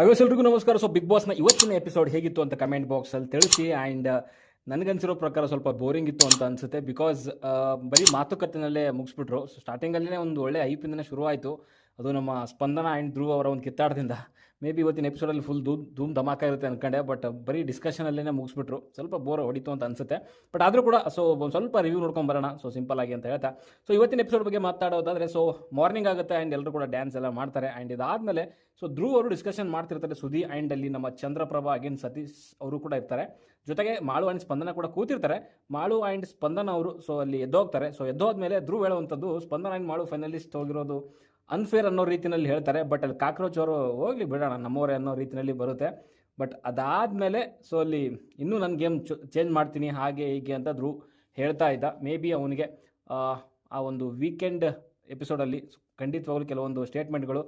ಐವಸ್ ಎಲ್ರಿಗೂ ನಮಸ್ಕಾರ. So big ಬಾಸ್ನ ಇವತ್ತಿನ ಎಪಿಸೋಡ್ ಹೇಗಿತ್ತು ಅಂತ ಕಮೆಂಟ್ ಬಾಕ್ಸಲ್ಲಿ ತಿಳಿಸಿ. ಆ್ಯಂಡ್ ನನಗನ್ಸಿರೋ ಪ್ರಕಾರ ಸ್ವಲ್ಪ ಬೋರಿಂಗ್ ಇತ್ತು ಅಂತ ಅನಿಸುತ್ತೆ. ಬಿಕಾಸ್ ಬರೀ ಮಾತುಕತೆನಲ್ಲೇ ಮುಗಿಸ್ಬಿಟ್ರು. ಸ್ಟಾರ್ಟಿಂಗಲ್ಲೇ ಒಂದು ಒಳ್ಳೆ ಐಪಿಂದನೇ ಶುರುವಾಯಿತು. ಅದು ನಮ್ಮ ಸ್ಪಂದನ ಆ್ಯಂಡ್ ಧ್ರುವ ಅವರ ಒಂದು ಕಿತ್ತಾಟದಿಂದ. ಮೇ ಬಿ ಇವತ್ತಿನ ಎಪಿಸೋಡಲ್ಲಿ ಫುಲ್ ಧೂಮ್ ಧೂಮ್ ಧಮಾಕ ಇರುತ್ತೆ ಅನ್ಕೊಂಡೆ ಬಟ್ ಬರೀ ಡಿಸ್ಕಷನಲ್ಲೇ ಮುಗಿಸ್ಬಿಟ್ರು. ಸ್ವಲ್ಪ ಬೋರ್ ಹೊಡಿತು ಅಂತ ಅನಿಸುತ್ತೆ. ಬಟ್ ಆದರೂ ಕೂಡ ಸೊ ಒಂದು ಸ್ವಲ್ಪ ರಿವ್ಯೂ ನೋಡ್ಕೊಂಡು ಬರೋಣ. ಸೊ ಸಿಂಪಲ್ ಆಗಿ ಅಂತ ಹೇಳ್ತಾ. ಸೊ ಇವತ್ತಿನ ಎಪಿಸೋಡ್ ಬಗ್ಗೆ ಮಾತಾಡೋದಾದರೆ ಸೊ ಮಾರ್ನಿಂಗ್ ಆಗುತ್ತೆ ಆ್ಯಂಡ್ ಎಲ್ಲರೂ ಕೂಡ ಡ್ಯಾನ್ಸ್ ಎಲ್ಲ ಮಾಡ್ತಾರೆ. ಆ್ಯಂಡ್ ಇದಾದಮೇಲೆ ಸೊ ಧ್ರುವ್ ಅವರು ಡಿಸ್ಕಷನ್ ಮಾಡ್ತಿರ್ತಾರೆ ಸುದಿ ಆ್ಯಂಡ್ ಅಲ್ಲಿ ನಮ್ಮ ಚಂದ್ರಪ್ರಭಾ ಅಗೇನ್ ಸತೀಶ್ ಅವರು ಕೂಡ ಇರ್ತಾರೆ. ಜೊತೆಗೆ ಮಾಳು ಆ್ಯಂಡ್ ಸ್ಪಂದನ ಕೂಡ ಕೂತಿರ್ತಾರೆ. ಮಾಳು ಆ್ಯಂಡ್ ಸ್ಪಂದನ ಅವರು ಸೊ ಅಲ್ಲಿ ಎದ್ದೋಗ್ತಾರೆ. ಸೊ ಎದ್ದೋದ್ಮೇಲೆ ಧ್ರುವ ಹೇಳುವಂಥದ್ದು, ಸ್ಪಂದನ ಆ್ಯಂಡ್ ಮಾಳು ಫೈನಲಿಸ್ಟ್ ಹೋಗಿರೋದು ಅನ್ಫೇರ್ ಅನ್ನೋ ರೀತಿಯಲ್ಲಿ ಹೇಳ್ತಾರೆ ಬಟ್ ಅಲ್ಲಿ ಕಾಕ್ರೋಚ್ ಅವರು ಹೋಗ್ಲಿ ಬಿಡೋಣ, ನಮ್ಮವರೇ ಅನ್ನೋ ರೀತಿಯಲ್ಲಿ ಬರುತ್ತೆ. ಬಟ್ ಅದಾದಮೇಲೆ ಸೊ ಅಲ್ಲಿ ಇನ್ನೂ ನನ್ನ ಗೇಮ್ ಚೇಂಜ್ ಮಾಡ್ತೀನಿ, ಹಾಗೆ ಹೀಗೆ ಅಂತ ಧ್ರುವ್ ಹೇಳ್ತಾ ಇದ್ದ. ಮೇ ಬಿ ಅವನಿಗೆ, ಆ ಒಂದು ವೀಕೆಂಡ್ ಎಪಿಸೋಡಲ್ಲಿ ಖಂಡಿತವಾಗ್ಲೂ ಕೆಲವೊಂದು ಸ್ಟೇಟ್ಮೆಂಟ್ಗಳು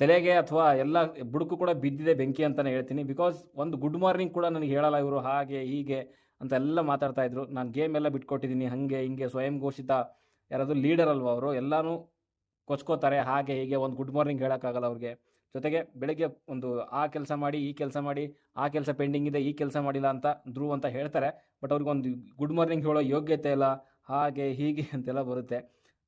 ತಲೆಗೆ ಅಥವಾ ಎಲ್ಲ ಬುಡುಕು ಕೂಡ ಬಿದ್ದಿದೆ ಬೆಂಕಿ ಅಂತಲೇ ಹೇಳ್ತೀನಿ. ಬಿಕಾಸ್ ಒಂದು ಗುಡ್ ಮಾರ್ನಿಂಗ್ ಕೂಡ ನನಗೆ ಹೇಳಲ್ಲ ಇವರು, ಹಾಗೆ ಹೀಗೆ ಅಂತ ಎಲ್ಲ ಮಾತಾಡ್ತಾ ಇದ್ರು. ನಾನು ಗೇಮ್ ಎಲ್ಲ ಬಿಟ್ಕೊಟ್ಟಿದ್ದೀನಿ ಹಾಗೆ ಹಿಂಗೆ ಸ್ವಯಂ ಘೋಷಿತ ಯಾರಾದರೂ ಲೀಡರ್ ಅಲ್ವಾ ಅವರು, ಎಲ್ಲನೂ ಕೊಚ್ಕೋತಾರೆ, ಹಾಗೆ ಹೀಗೆ ಒಂದು ಗುಡ್ ಮಾರ್ನಿಂಗ್ ಹೇಳೋಕ್ಕಾಗಲ್ಲ ಅವ್ರಿಗೆ. ಜೊತೆಗೆ ಬೆಳಗ್ಗೆ ಒಂದು ಆ ಕೆಲಸ ಮಾಡಿ, ಈ ಕೆಲಸ ಮಾಡಿ, ಆ ಕೆಲಸ ಪೆಂಡಿಂಗ್ ಇದೆ, ಈ ಕೆಲಸ ಮಾಡಿಲ್ಲ ಅಂತ ಧ್ರುವ್ ಅಂತ ಹೇಳ್ತಾರೆ. ಬಟ್ ಅವ್ರಿಗೊಂದು ಗುಡ್ ಮಾರ್ನಿಂಗ್ ಹೇಳೋ ಯೋಗ್ಯತೆ ಇಲ್ಲ, ಹಾಗೆ ಹೀಗೆ ಅಂತೆಲ್ಲ ಬರುತ್ತೆ.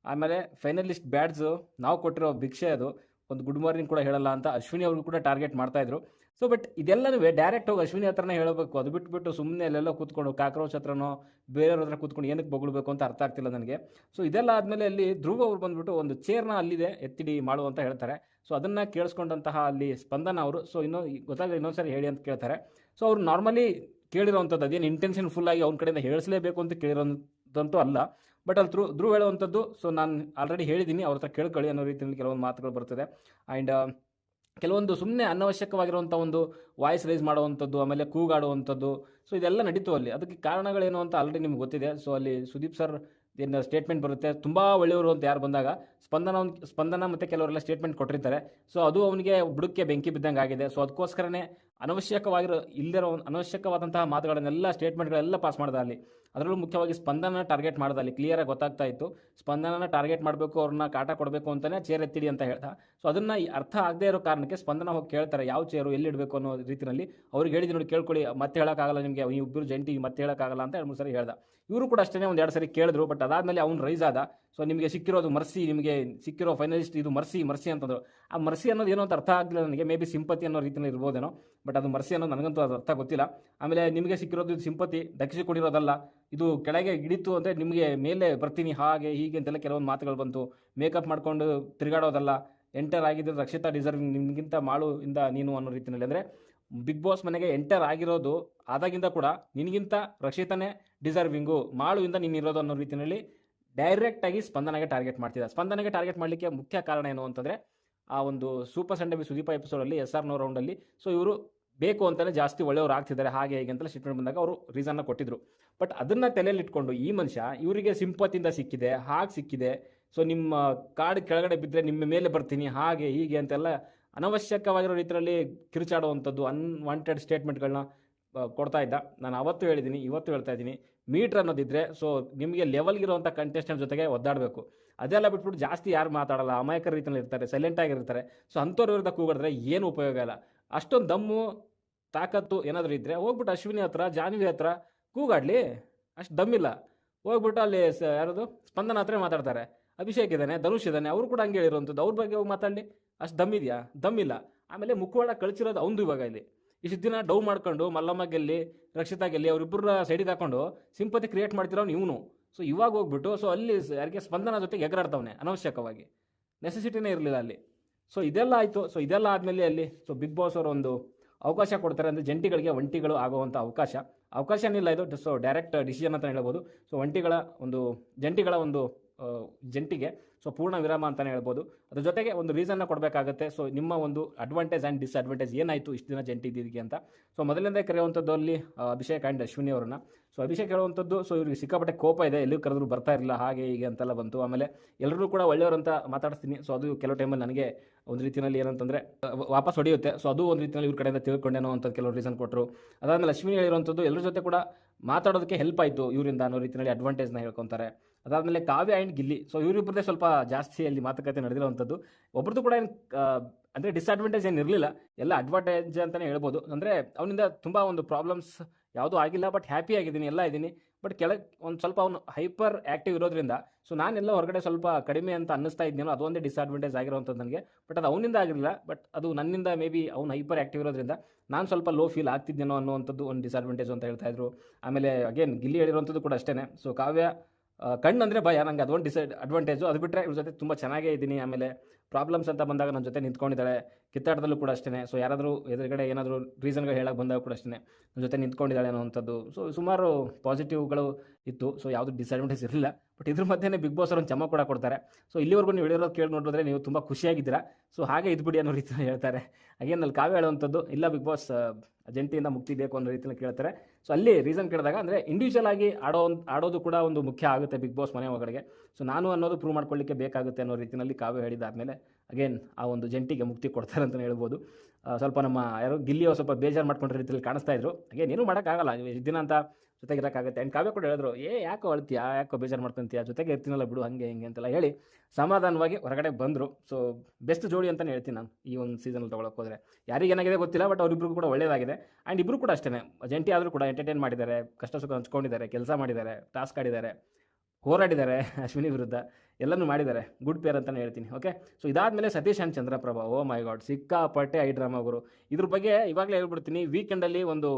ಆಮೇಲೆ ಫೈನಲಿಸ್ಟ್ ಬ್ಯಾಡ್ಸು ನಾವು ಕೊಟ್ಟಿರೋ ಭಿಕ್ಷೆ ಅದು. ಒಂದು ಗುಡ್ ಮಾರ್ನಿಂಗ್ ಕೂಡ ಹೇಳಲ್ಲ ಅಂತ ಅಶ್ವಿನಿ ಅವ್ರಿಗೂ ಕೂಡ ಟಾರ್ಗೆಟ್ ಮಾಡ್ತಾ ಇದ್ರು. ಸೊ ಬಟ್ ಇದೆಲ್ಲನೂ ಡೈರೆಕ್ಟ್ ಹೋಗಿ ಅಶ್ವಿನಿ ಹತ್ರನೇ ಹೇಳಬೇಕು. ಅದು ಬಿಟ್ಬಿಟ್ಟು ಸುಮ್ಮನೆ ಅಲ್ಲೆಲ್ಲ ಕೂತ್ಕೊಂಡು, ಕಾಕ್ರೋಚ್ ಹತ್ರನೋ, ಬೇರೆಯವ್ರ ಹತ್ರ ಕೂತ್ಕೊಂಡು ಏನಕ್ಕೆ ಬೊಗಳ್ಬೇಕು ಅಂತ ಅರ್ಥ ಆಗ್ತಿಲ್ಲ ನನಗೆ. ಸೊ ಇದೆಲ್ಲ ಆದಮೇಲೆ ಅಲ್ಲಿ ಧ್ರುವ ಅವ್ರು ಬಂದ್ಬಿಟ್ಟು ಒಂದು ಚೇರ್ನ ಅಲ್ಲಿದೆ, ಎತ್ತಿಡಿ ಮಾಡು ಅಂತ ಹೇಳ್ತಾರೆ. ಸೊ ಅದನ್ನು ಕೇಳಿಸ್ಕೊಂಡಂತಹ ಅಲ್ಲಿ ಸ್ಪಂದನ ಅವರು. ಸೊ ಇನ್ನೂ ಇನ್ನೊಂದು ಇನ್ನೊಂದ್ಸರಿ ಹೇಳಿ ಅಂತ ಕೇಳ್ತಾರೆ. ಸೊ ಅವ್ರು ನಾರ್ಮಲಿ ಕೇಳಿರೋವಂಥದ್ದು, ಅದೇನು ಇಂಟೆನ್ಷನ್ ಫುಲ್ ಆಗಿ ಅವ್ನ ಕಡೆಯಿಂದ ಹೇಳಿಸಲೇಬೇಕು ಅಂತ ಕೇಳಿರೋದಂತೂ ಅಲ್ಲ. ಬಟ್ ಅಲ್ಲಿ ಧ್ರು, ಧ್ರುವ ಹೇಳುವಂಥದ್ದು ಸೊ ನಾನು ಆಲ್ರೆಡಿ ಹೇಳಿದ್ದೀನಿ, ಅವ್ರ ಹತ್ರ ಕೇಳ್ಕೊಳ್ಳಿ ಅನ್ನೋ ರೀತಿಯಲ್ಲಿ ಕೆಲವೊಂದು ಮಾತುಗಳು ಬರ್ತದೆ. ಆ್ಯಂಡ್ ಕೆಲವೊಂದು ಸುಮ್ಮನೆ ಅನವಶ್ಯಕವಾಗಿರುವಂಥ ಒಂದು ವಾಯ್ಸ್ ರೈಸ್ ಮಾಡುವಂಥದ್ದು, ಆಮೇಲೆ ಕೂಗಾಡುವಂಥದ್ದು. ಸೊ ಇದೆಲ್ಲ ನಡೀತು ಅಲ್ಲಿ. ಅದಕ್ಕೆ ಕಾರಣಗಳೇನು ಅಂತ ಆಲ್ರೆಡಿ ನಿಮ್ಗೆ ಗೊತ್ತಿದೆ. ಸೊ ಅಲ್ಲಿ ಸುದೀಪ್ ಸರ್ ಏನು ಸ್ಟೇಟ್ಮೆಂಟ್ ಬರುತ್ತೆ, ತುಂಬ ಒಳ್ಳೆಯವರು ಅಂತ ಯಾರು ಬಂದಾಗ ಸ್ಪಂದನ ಸ್ಪಂದನ ಮತ್ತು ಕೆಲವರೆಲ್ಲ ಸ್ಟೇಟ್ಮೆಂಟ್ ಕೊಟ್ಟಿರ್ತಾರೆ. ಸೊ ಅದು ಅವನಿಗೆ ಬುಡಕ್ಕೆ ಬೆಂಕಿ ಬಿದ್ದಂಗೆ ಆಗಿದೆ ಸೊ ಅದಕ್ಕೋಸ್ಕರನೇ ಅನವಶ್ಯಕವಾಗಿರೋ ಇಲ್ಲದಿರೋ ಅನವಶ್ಯಕವಾದಂತಹ ಮಾತುಗಳನ್ನೆಲ್ಲ ಸ್ಟೇಟ್ಮೆಂಟ್ಗಳೆಲ್ಲ ಪಾಸ್ ಮಾಡಿದ ಅಲ್ಲಿ. ಅದರಲ್ಲೂ ಮುಖ್ಯವಾಗಿ ಸ್ಪಂದನ ಟಾರ್ಗೆಟ್ ಮಾಡಿದ ಅಲ್ಲಿ. ಕ್ಲಿಯರಾಗಿ ಗೊತ್ತಾಗ್ತಾ ಇತ್ತು. ಸ್ಪಂದನ ಟಾರ್ಗೆಟ್ ಮಾಡಬೇಕು, ಅವ್ರನ್ನ ಕಾಟ ಕೊಡಬೇಕು ಅಂತಲೇ ಚೇರ್ ಎತ್ತಿಡಿ ಅಂತ ಹೇಳ್ದ. ಸೊ ಅದನ್ನು ಅರ್ಥ ಆಗದೇ ಇರೋ ಕಾರಣಕ್ಕೆ ಸ್ಪಂದನ ಹೋಗಿ ಕೇಳ್ತಾರೆ, ಯಾವ ಚೇರು ಎಲ್ಲಿ ಇಡಬೇಕು ಅನ್ನೋ ರೀತಿಯಲ್ಲಿ ಅವ್ರಿಗೆ ಹೇಳಿದ್ರು ನೋಡಿ, ಕೇಳ್ಕೊಳ್ಳಿ, ಮತ್ತೆ ಹೇಳೋಕ್ಕಾಗಲ್ಲ ನಿಮಗೆ. ಇಬ್ಬರು ಜಂಟಿ, ಮತ್ತೆ ಹೇಳೋಕ್ಕಾಗಲ್ಲ ಅಂತ ಎರಡು ಮೂರು ಸರಿ ಹೇಳ್ದ. ಇವರು ಕೂಡ ಅಷ್ಟೇ ಒಂದು ಎರಡು ಸರಿ ಕೇಳಿದ್ರು ಬಟ್ ಅದಾದಮೇಲೆ ಅವ್ನು ರೈಸ್ ಆದ. ಸೊ ನಿಮಗೆ ಸಿಕ್ಕಿರೋದು ಮರ್ಸಿ, ನಿಮಗೆ ಸಿಕ್ಕಿರೋ ಫೈನಲಿಸ್ಟ್ ಇದು ಮರ್ಸಿ ಮರ್ಸಿ ಅಂತಂದ್ರು. ಆ ಮರ್ಸಿ ಅನ್ನೋದು ಏನೋ ಅಂತ ಅರ್ಥ ಆಗಲಿಲ್ಲ ನನಗೆ. ಮೇ ಬಿ ಸಿಂಪತಿ ಅನ್ನೋ ರೀತಿಯಲ್ಲಿ ಇರ್ಬೋದೇನೋ. ಬಟ್ ಅದು ಮರ್ಸಿ ಅನ್ನೋದು ನನಗಂತೂ ಅದು ಅರ್ಥ ಗೊತ್ತಿಲ್ಲ. ಆಮೇಲೆ ನಿಮಗೆ ಸಿಕ್ಕಿರೋದು ಇದು ಸಿಂಪತಿ ದಕ್ಕಿಸಿಕೊಂಡಿರೋದಲ್ಲ ಇದು ಕೆಳಗೆ ಹಿಡಿತು ಅಂದರೆ ನಿಮಗೆ ಮೇಲೆ ಬರ್ತೀನಿ, ಹಾಗೆ ಹೀಗೆ ಅಂತೆಲ್ಲ ಕೆಲವೊಂದು ಮಾತುಗಳು ಬಂತು. ಮೇಕಪ್ ಮಾಡಿಕೊಂಡು ತಿರುಗಾಡೋದಲ್ಲ ಎಂಟರ್ ಆಗಿದ್ದರೆ ರಕ್ಷಿತಾ ಡಿಸರ್ವಿಂಗ್ ನಿಮಗಿಂತ ಮಾಳು ಇಂದ ನೀನು ಅನ್ನೋ ರೀತಿಯಲ್ಲಿ. ಅಂದರೆ ಬಿಗ್ ಬಾಸ್ ಮನೆಗೆ ಎಂಟರ್ ಆಗಿರೋದು ಆದಾಗಿಂದ ಕೂಡ ನಿನಗಿಂತ ರಕ್ಷಿತನೇ ಡಿಸರ್ವಿಂಗು ಇಂದ ನೀನು ಇರೋದು ಅನ್ನೋ ರೀತಿಯಲ್ಲಿ ಡೈರೆಕ್ಟಾಗಿ ಸ್ಪಂದನೆಗೆ ಟಾರ್ಗೆಟ್ ಮಾಡ್ತಿದ್ದ ಸ್ಪಂದನೆಗೆ ಟಾರ್ಗೆಟ್ ಮಾಡಲಿಕ್ಕೆ ಮುಖ್ಯ ಕಾರಣ ಏನು ಅಂತಂದರೆ, ಆ ಒಂದು ಸೂಪರ್ ಸಂಡೆ ಬಿ ಸುದೀಪ ಎಪಿಸೋಡಲ್ಲಿ ಎಸ್ ಆರ್ ನೋ ರೌಂಡಲ್ಲಿ ಸೊ ಇವರು ಬೇಕು ಅಂತಲೇ ಜಾಸ್ತಿ ಒಳ್ಳೆಯವ್ರು ಆಗ್ತಿದ್ದಾರೆ, ಹಾಗೆ ಹೇಗೆ ಅಂತಲೇ ಸ್ಟೇಟ್ಮೆಂಟ್ ಬಂದಾಗ ಅವರು ರೀಸನ್ನ ಕೊಟ್ಟಿದ್ರು. ಬಟ್ ಅದನ್ನು ತಲೆಯಲ್ಲಿಟ್ಕೊಂಡು ಈ ಮನುಷ್ಯ ಇವರಿಗೆ ಸಿಂಪತಿಯಿಂದ ಸಿಕ್ಕಿದೆ, ಹಾಗೆ ಸಿಕ್ಕಿದೆ. ಸೊ ನಿಮ್ಮ ಕಾಡು ಕೆಳಗಡೆ ಬಿದ್ದರೆ ನಿಮ್ಮ ಮೇಲೆ ಬರ್ತೀನಿ, ಹಾಗೆ ಹೀಗೆ ಅಂತೆಲ್ಲ ಅನವಶ್ಯಕವಾಗಿರೋ ರೀತಿಯಲ್ಲಿ ಕಿರುಚಾಡುವಂಥದ್ದು ಅನ್ವಾಂಟೆಡ್ ಸ್ಟೇಟ್ಮೆಂಟ್ಗಳನ್ನ ಕೊಡ್ತಾ ಇದ್ದ. ನಾನು ಅವತ್ತು ಹೇಳಿದ್ದೀನಿ ಇವತ್ತು ಹೇಳ್ತಾ ಇದ್ದೀನಿ. ಮೀಟ್ರ್ ಅನ್ನೋದಿದ್ರೆ ಸೊ ನಿಮಗೆ ಲೆವೆಲ್ಗಿರುವಂಥ ಕಂಟೆಸ್ಟೆಂಟ್ ಜೊತೆಗೆ ಒದ್ದಾಡಬೇಕು. ಅದೆಲ್ಲ ಬಿಟ್ಬಿಟ್ಟು ಜಾಸ್ತಿ ಯಾರು ಮಾತಾಡಲ್ಲ, ಅಮಾಯಕರ ರೀತಿಯಲ್ಲಿ ಇರ್ತಾರೆ ಸೈಲೆಂಟ್ ಆಗಿರ್ತಾರೆ ಸೊ ಅಂಥವ್ರ ವಿರುದ್ಧ ಕೂಗಿದ್ರೆ ಏನು ಉಪಯೋಗ ಇಲ್ಲ. ಅಷ್ಟೊಂದು ದಮ್ಮು, ತಾಕತ್ತು ಏನಾದರೂ ಇದ್ದರೆ ಹೋಗ್ಬಿಟ್ಟು ಅಶ್ವಿನಿ ಹತ್ರ ಜಾನ್ವಿ ಹತ್ರ ಕೂಗಾಡ್ಲಿ. ಅಷ್ಟು ದಮ್ಮಿಲ್ಲ. ಹೋಗ್ಬಿಟ್ಟು ಅಲ್ಲಿ ಸ ಯಾರದು ಸ್ಪಂದನ ಹತ್ರ ಮಾತಾಡ್ತಾರೆ. ಅಭಿಷೇಕ್ ಇದ್ದಾನೆ, ಧನುಷ್ ಇದ್ದಾನೆ, ಅವರು ಕೂಡ ಹಂಗೆ ಹೇಳಿರುವಂಥದ್ದು ಅವ್ರ ಬಗ್ಗೆ ಹೋಗಿ ಮಾತಾಡಲಿ. ಅಷ್ಟು ದಮ್ಮಿದೆಯಾ ದಮ್ಮಿಲ್ಲ. ಆಮೇಲೆ ಮುಖವಾಡ ಕಳಿಸಿರೋದು ಅವನು ಇವಾಗ ಇಲ್ಲಿ. ಇಷ್ಟು ದಿನ ಡೌ ಮಾಡ್ಕೊಂಡು ಮಲ್ಲಮ್ಮ ಗೆಲ್ಲಿ, ರಕ್ಷಿತಾ ಗೆಲ್ಲಿ ಅವರಿಬ್ಬರ ಸೈಡಿಗೆ ಹಾಕೊಂಡು ಸಿಂಪತಿ ಕ್ರಿಯೇಟ್ ಮಾಡ್ತಿರೋನು ಇವನು. ಸೊ ಇವಾಗ ಹೋಗ್ಬಿಟ್ಟು ಸೊ ಅಲ್ಲಿ ಯಾರಿಗೆ ಸ್ಪಂದನ ಜೊತೆಗೆ ಎಗರಾಡ್ತವನೆ ಅನವಶ್ಯಕವಾಗಿ. ನೆಸೆಸಿಟಿನೇ ಇರಲಿಲ್ಲ ಅಲ್ಲಿ. ಸೊ ಇದೆಲ್ಲ ಆಯಿತು. ಸೊ ಇದೆಲ್ಲ ಆದಮೇಲೆ ಅಲ್ಲಿ ಸೊ ಬಿಗ್ ಬಾಸ್ ಅವರು ಒಂದು ಅವಕಾಶ ಕೊಡ್ತಾರೆ ಅಂದರೆ ಜಂಟಿಗಳಿಗೆ ಒಂಟಿಗಳು ಆಗುವಂಥ ಅವಕಾಶ. ಅವಕಾಶ ಏನಿಲ್ಲ ಇದು. ಸೊ ಡೈರೆಕ್ಟ್ ಡಿಸಿಷನ್ ಅಂತ ಹೇಳ್ಬೋದು. ಸೊ ಒಂಟಿಗಳ ಒಂದು, ಜಂಟಿಗಳ ಒಂದು ಜಂಟಿಗೆ ಸೊ ಪೂರ್ಣ ವಿರಾಮ ಅಂತಲೇ ಹೇಳ್ಬೋದು. ಅದ್ರ ಜೊತೆಗೆ ಒಂದು ರೀಸನ್ನ ಕೊಡಬೇಕಾಗುತ್ತೆ. ಸೊ ನಿಮ್ಮ ಒಂದು ಅಡ್ವಾಂಟೇಜ್ ಆ್ಯಂಡ್ ಡಿಸ್ಅಡ್ವಾಂಟೇಜ್ ಏನಾಯಿತು ಇಷ್ಟು ದಿನ ಜಂಟಿ ಇದ್ದಿದ್ದಕ್ಕೆ ಅಂತ. ಸೊ ಮೊದಲಿಂದ ಕರೆಯುವಂಥದ್ದು ಅಲ್ಲಿ ಅಭಿಷೇಕ್ ಆ್ಯಂಡ್ ಅಶ್ವಿನಿ ಅವರನ್ನ. ಸೊ ಅಭಿಷೇಕ್ ಹೇಳುವಂಥದ್ದು, ಸೊ ಇವ್ರಿಗೆ ಸಿಕ್ಕಾಪಟ್ಟೆ ಕೋಪ ಇದೆ ಎಲ್ಲಿ ಕರೆದ್ರು ಬರ್ತಾ ಇರಲಿಲ್ಲ, ಹಾಗೆ ಹೀಗೆ ಅಂತೆಲ್ಲ ಬಂತು. ಆಮೇಲೆ ಎಲ್ಲರೂ ಕೂಡ ಒಳ್ಳೆಯವರಂತ ಮಾತಾಡಿಸ್ತೀನಿ. ಸೊ ಅದು ಕೆಲವು ಟೈಮಲ್ಲಿ ನನಗೆ ಒಂದು ರೀತಿಯಲ್ಲಿ ಏನಂತಂದರೆ ವಾಪಸ್ ಹೊಡೆಯುತ್ತೆ. ಸೊ ಅದು ಒಂದು ರೀತಿಯಲ್ಲಿ ಇವ್ರ ಕಡೆಯಿಂದ ತಿಳ್ಕೊಂಡೇನೋ ಅಂತ ಕೆಲವು ರೀಸನ್ ಕೊಟ್ಟರು ಅದಾದಮೇಲೆ ಅಶ್ವಿನಿ ಹೇಳಿರುವಂಥದ್ದು ಎಲ್ಲರ ಜೊತೆ ಕೂಡ ಮಾತಾಡೋದಕ್ಕೆ ಹೆಲ್ಪ್ ಆಯಿತು ಇವರಿಂದ ಅನ್ನೋ ರೀತಿಯಲ್ಲಿ ಅಡ್ವಾಂಟೇಜ್ನ ಹೇಳ್ಕೊತಾರೆ. ಅದಾದಮೇಲೆ ಕಾವ್ಯ ಆ್ಯಂಡ್ ಗಿಲ್ಲಿ. ಸೊ ಇವರಿಬ್ಬರದೇ ಸ್ವಲ್ಪ ಜಾಸ್ತಿ ಅಲ್ಲಿ ಮಾತುಕತೆ ನಡೆದಿರುವಂಥದ್ದು. ಒಬ್ರದ್ದು ಕೂಡ ಏನು ಅಂದರೆ ಡಿಸ್ಅಡ್ವಾಂಟೇಜ್ ಏನು ಇರಲಿಲ್ಲ ಎಲ್ಲ ಅಡ್ವಾಂಟೇಜ್ ಅಂತಲೇ ಹೇಳ್ಬೋದು. ಅಂದರೆ ಅವನಿಂದ ತುಂಬ ಒಂದು ಪ್ರಾಬ್ಲಮ್ಸ್ ಯಾವುದೂ ಆಗಿಲ್ಲ ಬಟ್ ಹ್ಯಾಪಿ ಆಗಿದ್ದೀನಿ, ಎಲ್ಲ ಇದ್ದೀನಿ. ಬಟ್ ಕೆಳಗೆ ಒಂದು ಸ್ವಲ್ಪ ಅವನು ಹೈಪರ್ ಆ್ಯಕ್ಟಿವ್ ಇರೋದ್ರಿಂದ ಸೊ ನಾನೆಲ್ಲ ಹೊರಗಡೆ ಸ್ವಲ್ಪ ಕಡಿಮೆ ಅಂತ ಅನ್ನಿಸ್ತಾ ಇದ್ದೀನೋ ಅದೊಂದೇ ಡಿಸ್ಅಡ್ವಾಂಟೇಜ್ ಆಗಿರೋವಂಥದ್ದು ನನಗೆ. ಬಟ್ ಅದು ಅವನಿಂದ ಆಗಿರಲಿಲ್ಲ ಬಟ್ ಅದು ನನ್ನಿಂದ ಮೇ ಬಿ ಅವ್ನು ಹೈಪರ್ ಆ್ಯಕ್ಟಿವ್ ಇರೋದ್ರಿಂದ, ನಾನು ಸ್ವಲ್ಪ ಲೋ ಫೀಲ್ ಆಗ್ತಿದ್ದೇನೋ ಅನ್ನೋವಂಥದ್ದು ಒಂದು ಡಿಸ್ಅಡ್ವಾಂಟೇಜ್ ಅಂತ ಹೇಳ್ತಾ ಇದ್ರು. ಆಮೇಲೆ ಅಗೇನ್ ಗಿಲ್ಲಿ ಹೇಳಿರುವಂಥದ್ದು ಕೂಡ ಅಷ್ಟೇ ಸೊ ಕಾವ್ಯ ಕಣ್ಣು ಕಣ್ಣಂದರೆ ಭಯ ನನಗೆ ಅದೊಂದು ಡಿಸ್ ಅಡ್ವಾಂಟೇಜು ಅದು ಬಿಟ್ಟರೆ ಇವ್ರ ಜೊತೆ ತುಂಬ ಚೆನ್ನಾಗೇ ಇದ್ದೀನಿ. ಆಮೇಲೆ ಪ್ರಾಬ್ಲಮ್ಸ್ ಅಂತ ಬಂದಾಗ ನನ್ನ ಜೊತೆ ನಿಂತ್ಕೊಂಡಿದ್ದಾಳೆ. ಕಿತ್ತಾಟದಲ್ಲೂ ಕೂಡ ಅಷ್ಟೇ ಸೊ ಯಾರಾದರೂ ಎದುರುಗಡೆ ಏನಾದರೂ ರೀಸನ್ಗಳು ಹೇಳಕ್ಕೆ ಬಂದಾಗ ಕೂಡ ಅಷ್ಟೇ ನನ್ನ ಜೊತೆ ನಿಂತ್ಕೊಂಡಿದ್ದಾಳೆ ಅನ್ನೋವಂಥದ್ದು. ಸೊ ಸುಮಾರು ಪಾಸಿಟಿವ್ಗಳು ಇತ್ತು. ಸೊ ಯಾವುದು ಡಿಸ್ಅಡ್ವಾಂಟೇಜ್ ಇರಲಿಲ್ಲ. ಬಟ್ ಇದ್ರ ಮಧ್ಯೆ ಬಿಗ್ ಬಾಸ್ ಒಂದು ಚಮ ಕೂಡ ಕೊಡ್ತಾರೆ. ಸೊ ಇಲ್ಲಿವರೆಗೂ ನೀವು ಹೇಳಿರೋದು ಕೇಳಿ ನೋಡಿದ್ರೆ ನೀವು ತುಂಬ ಖುಷಿಯಾಗಿದ್ದೀರಾ. ಸೊ ಹಾಗೆ ಇದ್ಬಿಡಿ ಅನ್ನೋ ರೀತಿಯಲ್ಲಿ ಹೇಳ್ತಾರೆ. ಅಗೇನ್ ಅಲ್ಲಿ ಕಾವ್ಯ ಹೇಳುವಂಥದ್ದು, ಇಲ್ಲ ಬಿಗ್ ಬಾಸ್ ಜಂಟಿಯಿಂದ ಮುಕ್ತಿ ಬೇಕು ಅನ್ನೋ ರೀತಿಯಲ್ಲಿ ಕೇಳ್ತಾರೆ. ಸೊ ಅಲ್ಲಿ ರೀಸನ್ ಕೇಳಿದಾಗ ಅಂದರೆ ಇಂಡಿವಿಜುವಲ್ ಆಗಿ ಆಡೋ ಆಡೋದು ಕೂಡ ಒಂದು ಮುಖ್ಯ ಆಗುತ್ತೆ ಬಿಗ್ ಬಾಸ್ ಮನೆ ಒಳಗಡೆ ಸೊ ನಾನು ಅನ್ನೋದು ಪ್ರೂವ್ ಮಾಡ್ಕೊಳ್ಳಿಕ್ಕೆ ಬೇಕಾಗುತ್ತೆ ಅನ್ನೋ ರೀತಿಯಲ್ಲಿ ಕಾವ್ಯ ಹೇಳಿದಾದಮೇಲೆ ಅಗೇನ್ ಆ ಒಂದು ಜಂಟಿಗೆ ಮುಕ್ತಿ ಕೊಡ್ತಾರೆ ಅಂತಲೇ ಹೇಳ್ಬೋದು. ಸ್ವಲ್ಪ ನಮ್ಮ ಯಾರೋ ಗಿಲ್ಲಿಯೋ ಸ್ವಲ್ಪ ಬೇಜಾರು ಮಾಡ್ಕೊಂಡ್ರ ರೀತಿಯಲ್ಲಿ ಕಾಣಿಸ್ತಾ ಇದ್ರು. ಅಗೇನ್ ಏನೂ ಮಾಡೋಕ್ಕಾಗಲ್ಲ. ದಿನ ಅಂತ ಜೊತೆಗೆ ಇರೋಕ್ಕಾಗುತ್ತೆ ಆ್ಯಂಡ್ ಕಾವ್ಯ ಕೂಡ ಹೇಳಿದ್ರು, ಏ, ಯಾಕೋ ಅಳ್ತೀಯಾ? ಯಾಕೋ ಬೇಜಾರು ಮಾಡ್ಕೊಂತೀಯ ಜೊತೆಗೆ ಇರ್ತೀನಲ್ಲ ಬಿಡು, ಹಂಗೆ, ಹಿಂಗೆ ಅಂತೆಲ್ಲ ಹೇಳಿ ಸಮಾಧಾನವಾಗಿ ಹೊರಗಡೆ ಬಂದರು. ಸೊ ಬೆಸ್ಟ್ ಜೋಡಿ ಅಂತಲೇ ಹೇಳ್ತೀನಿ ನಾನು ಈ ಒಂದು ಸೀಸನಲ್ಲಿ ತೊಗೊಳಕ್ಕೆ ಹೋದರೆ. ಯಾರಿಗೇನಾಗಿದೆ ಗೊತ್ತಿಲ್ಲ ಬಟ್ ಅವರಿಬ್ರಿಗೂ ಕೂಡ ಒಳ್ಳೆಯದಾಗಿದೆ ಆ್ಯಂಡ್ ಇಬ್ಬರು ಕೂಡ ಅಷ್ಟೇ ಜಂಟಿ ಆದರೂ ಕೂಡ ಎಂಟರ್ಟೈನ್ ಮಾಡಿದ್ದಾರೆ, ಕಷ್ಟ ಸುಖ ಹಂಚ್ಕೊಂಡಿದ್ದಾರೆ, ಕೆಲಸ ಮಾಡಿದ್ದಾರೆ ಟಾಸ್ಕ್ ಆಡಿದ್ದಾರೆ, ಹೋರಾಡಿದ್ದಾರೆ ಅಶ್ವಿನಿ ವಿರುದ್ಧ. ಎಲ್ಲನೂ ಮಾಡಿದ್ದಾರೆ. ಗುಡ್ ಪೇರ್ ಅಂತಲೇ ಹೇಳ್ತೀನಿ ಓಕೆ ಸೊ ಇದಾದಮೇಲೆ Satish and Chandraprabha. Oh my god ಸಿಕ್ಕಾಪಟ್ಟೆ ಐ ಡ್ರಾಮಾ ಗುರು. ಇದ್ರ ಬಗ್ಗೆ ಇವಾಗಲೇ ಹೇಳ್ಬಿಡ್ತೀನಿ. ವೀಕೆಂಡಲ್ಲಿ ಒಂದು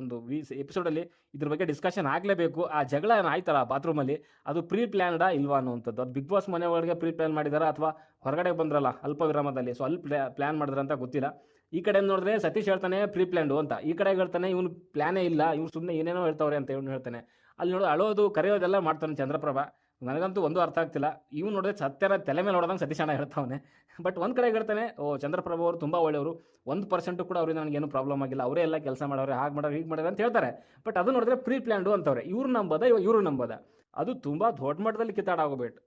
ಒಂದು ವಿ ಎಪಿಸೋಡಲ್ಲಿ ಇದ್ರ ಬಗ್ಗೆ ಡಿಸ್ಕಷನ್ ಆಗಲೇಬೇಕು. ಆ ಜಗಳ ಏನು ಆಯ್ತಲ್ಲ ಬಾತ್ರೂಮಲ್ಲಿ ಅದು ಪ್ರೀ ಪ್ಲ್ಯಾನ್ಡಾ ಇಲ್ವಾ ಅನ್ನುವಂಥದ್ದು. ಅದು ಬಿಗ್ ಬಾಸ್ ಮನೆ ಒಳಗೆ ಪ್ರೀ ಪ್ಲ್ಯಾನ್ ಮಾಡಿದಾರ ಅಥವಾ ಹೊರಗಡೆ ಬಂದ್ರಲ್ಲ ಅಲ್ಪ ವಿರಾಮದಲ್ಲಿ ಸೊ ಅಲ್ಪ ಪ್ಲಾನ್ ಪ್ಲ್ಯಾನ್ ಮಾಡಿದ್ರ ಅಂತ ಗೊತ್ತಿಲ್ಲ. ಈ ಕಡೆ ನೋಡಿದ್ರೆ ಸತೀಶ್ ಹೇಳ್ತಾನೆ ಪ್ರೀ ಪ್ಲ್ಯಾನ್ಡು ಅಂತ. ಈ ಕಡೆ ಹೇಳ್ತಾನೆ ಇವನು ಪ್ಲ್ಯಾನೇ ಇಲ್ಲ, ಇವ್ನು ಸುಮ್ಮನೆ ಏನೇನೋ ಹೇಳ್ತಾವ್ರೆ ಅಂತ ಇವನು ಹೇಳ್ತಾನೆ. ಅಲ್ಲಿ ನೋಡೋದು ಅಳೋದು, ಕರೆಯೋದೆಲ್ಲ ಮಾಡ್ತಾನೆ ಚಂದ್ರಪ್ರಭಾ. ನನಗಂತೂ ಒಂದು ಅರ್ಥ ಆಗ್ತಿಲ್ಲ. ಇವ್ನು ನೋಡಿದ್ರೆ ಸತ್ಯರ ತಲೆ ಮೇಲೆ ನೋಡೋದಂಗೆ ಸತೀಶ್ ಅಣ್ಣ ಹೇಳ್ತಾವನೆ. ಬಟ್ ಒಂದು ಕಡೆ ಹೇಳ್ತಾನೆ, ಓ, ಚಂದ್ರಪ್ರಭು ಅವರು ತುಂಬ ಒಳ್ಳೆಯವರು. ಒಂದು ಪರ್ಸೆಂಟು ಕೂಡ ಅವರಿಂದ ನನಗೇನು ಪ್ರಾಬ್ಲಮ್ ಆಗಿಲ್ಲ. ಅವರೇ ಎಲ್ಲ ಕೆಲಸ ಮಾಡೋರು ಹಾಗೆ ಮಾಡೋರು ಹೀಗೆ ಮಾಡೋರು ಅಂತ ಹೇಳ್ತಾರೆ. ಬಟ್ ಅದು ನೋಡಿದ್ರೆ ಪ್ರೀ ಪ್ಲ್ಯಾಂಡು ಅಂತವ್ರೆ. ಇವ್ರು ನಂಬೋದ ಇವರು ನಂಬೋದ. ಅದು ತುಂಬ ದೊಡ್ಡ ಮಟ್ಟದಲ್ಲಿ ಕಿತ್ತಾಡ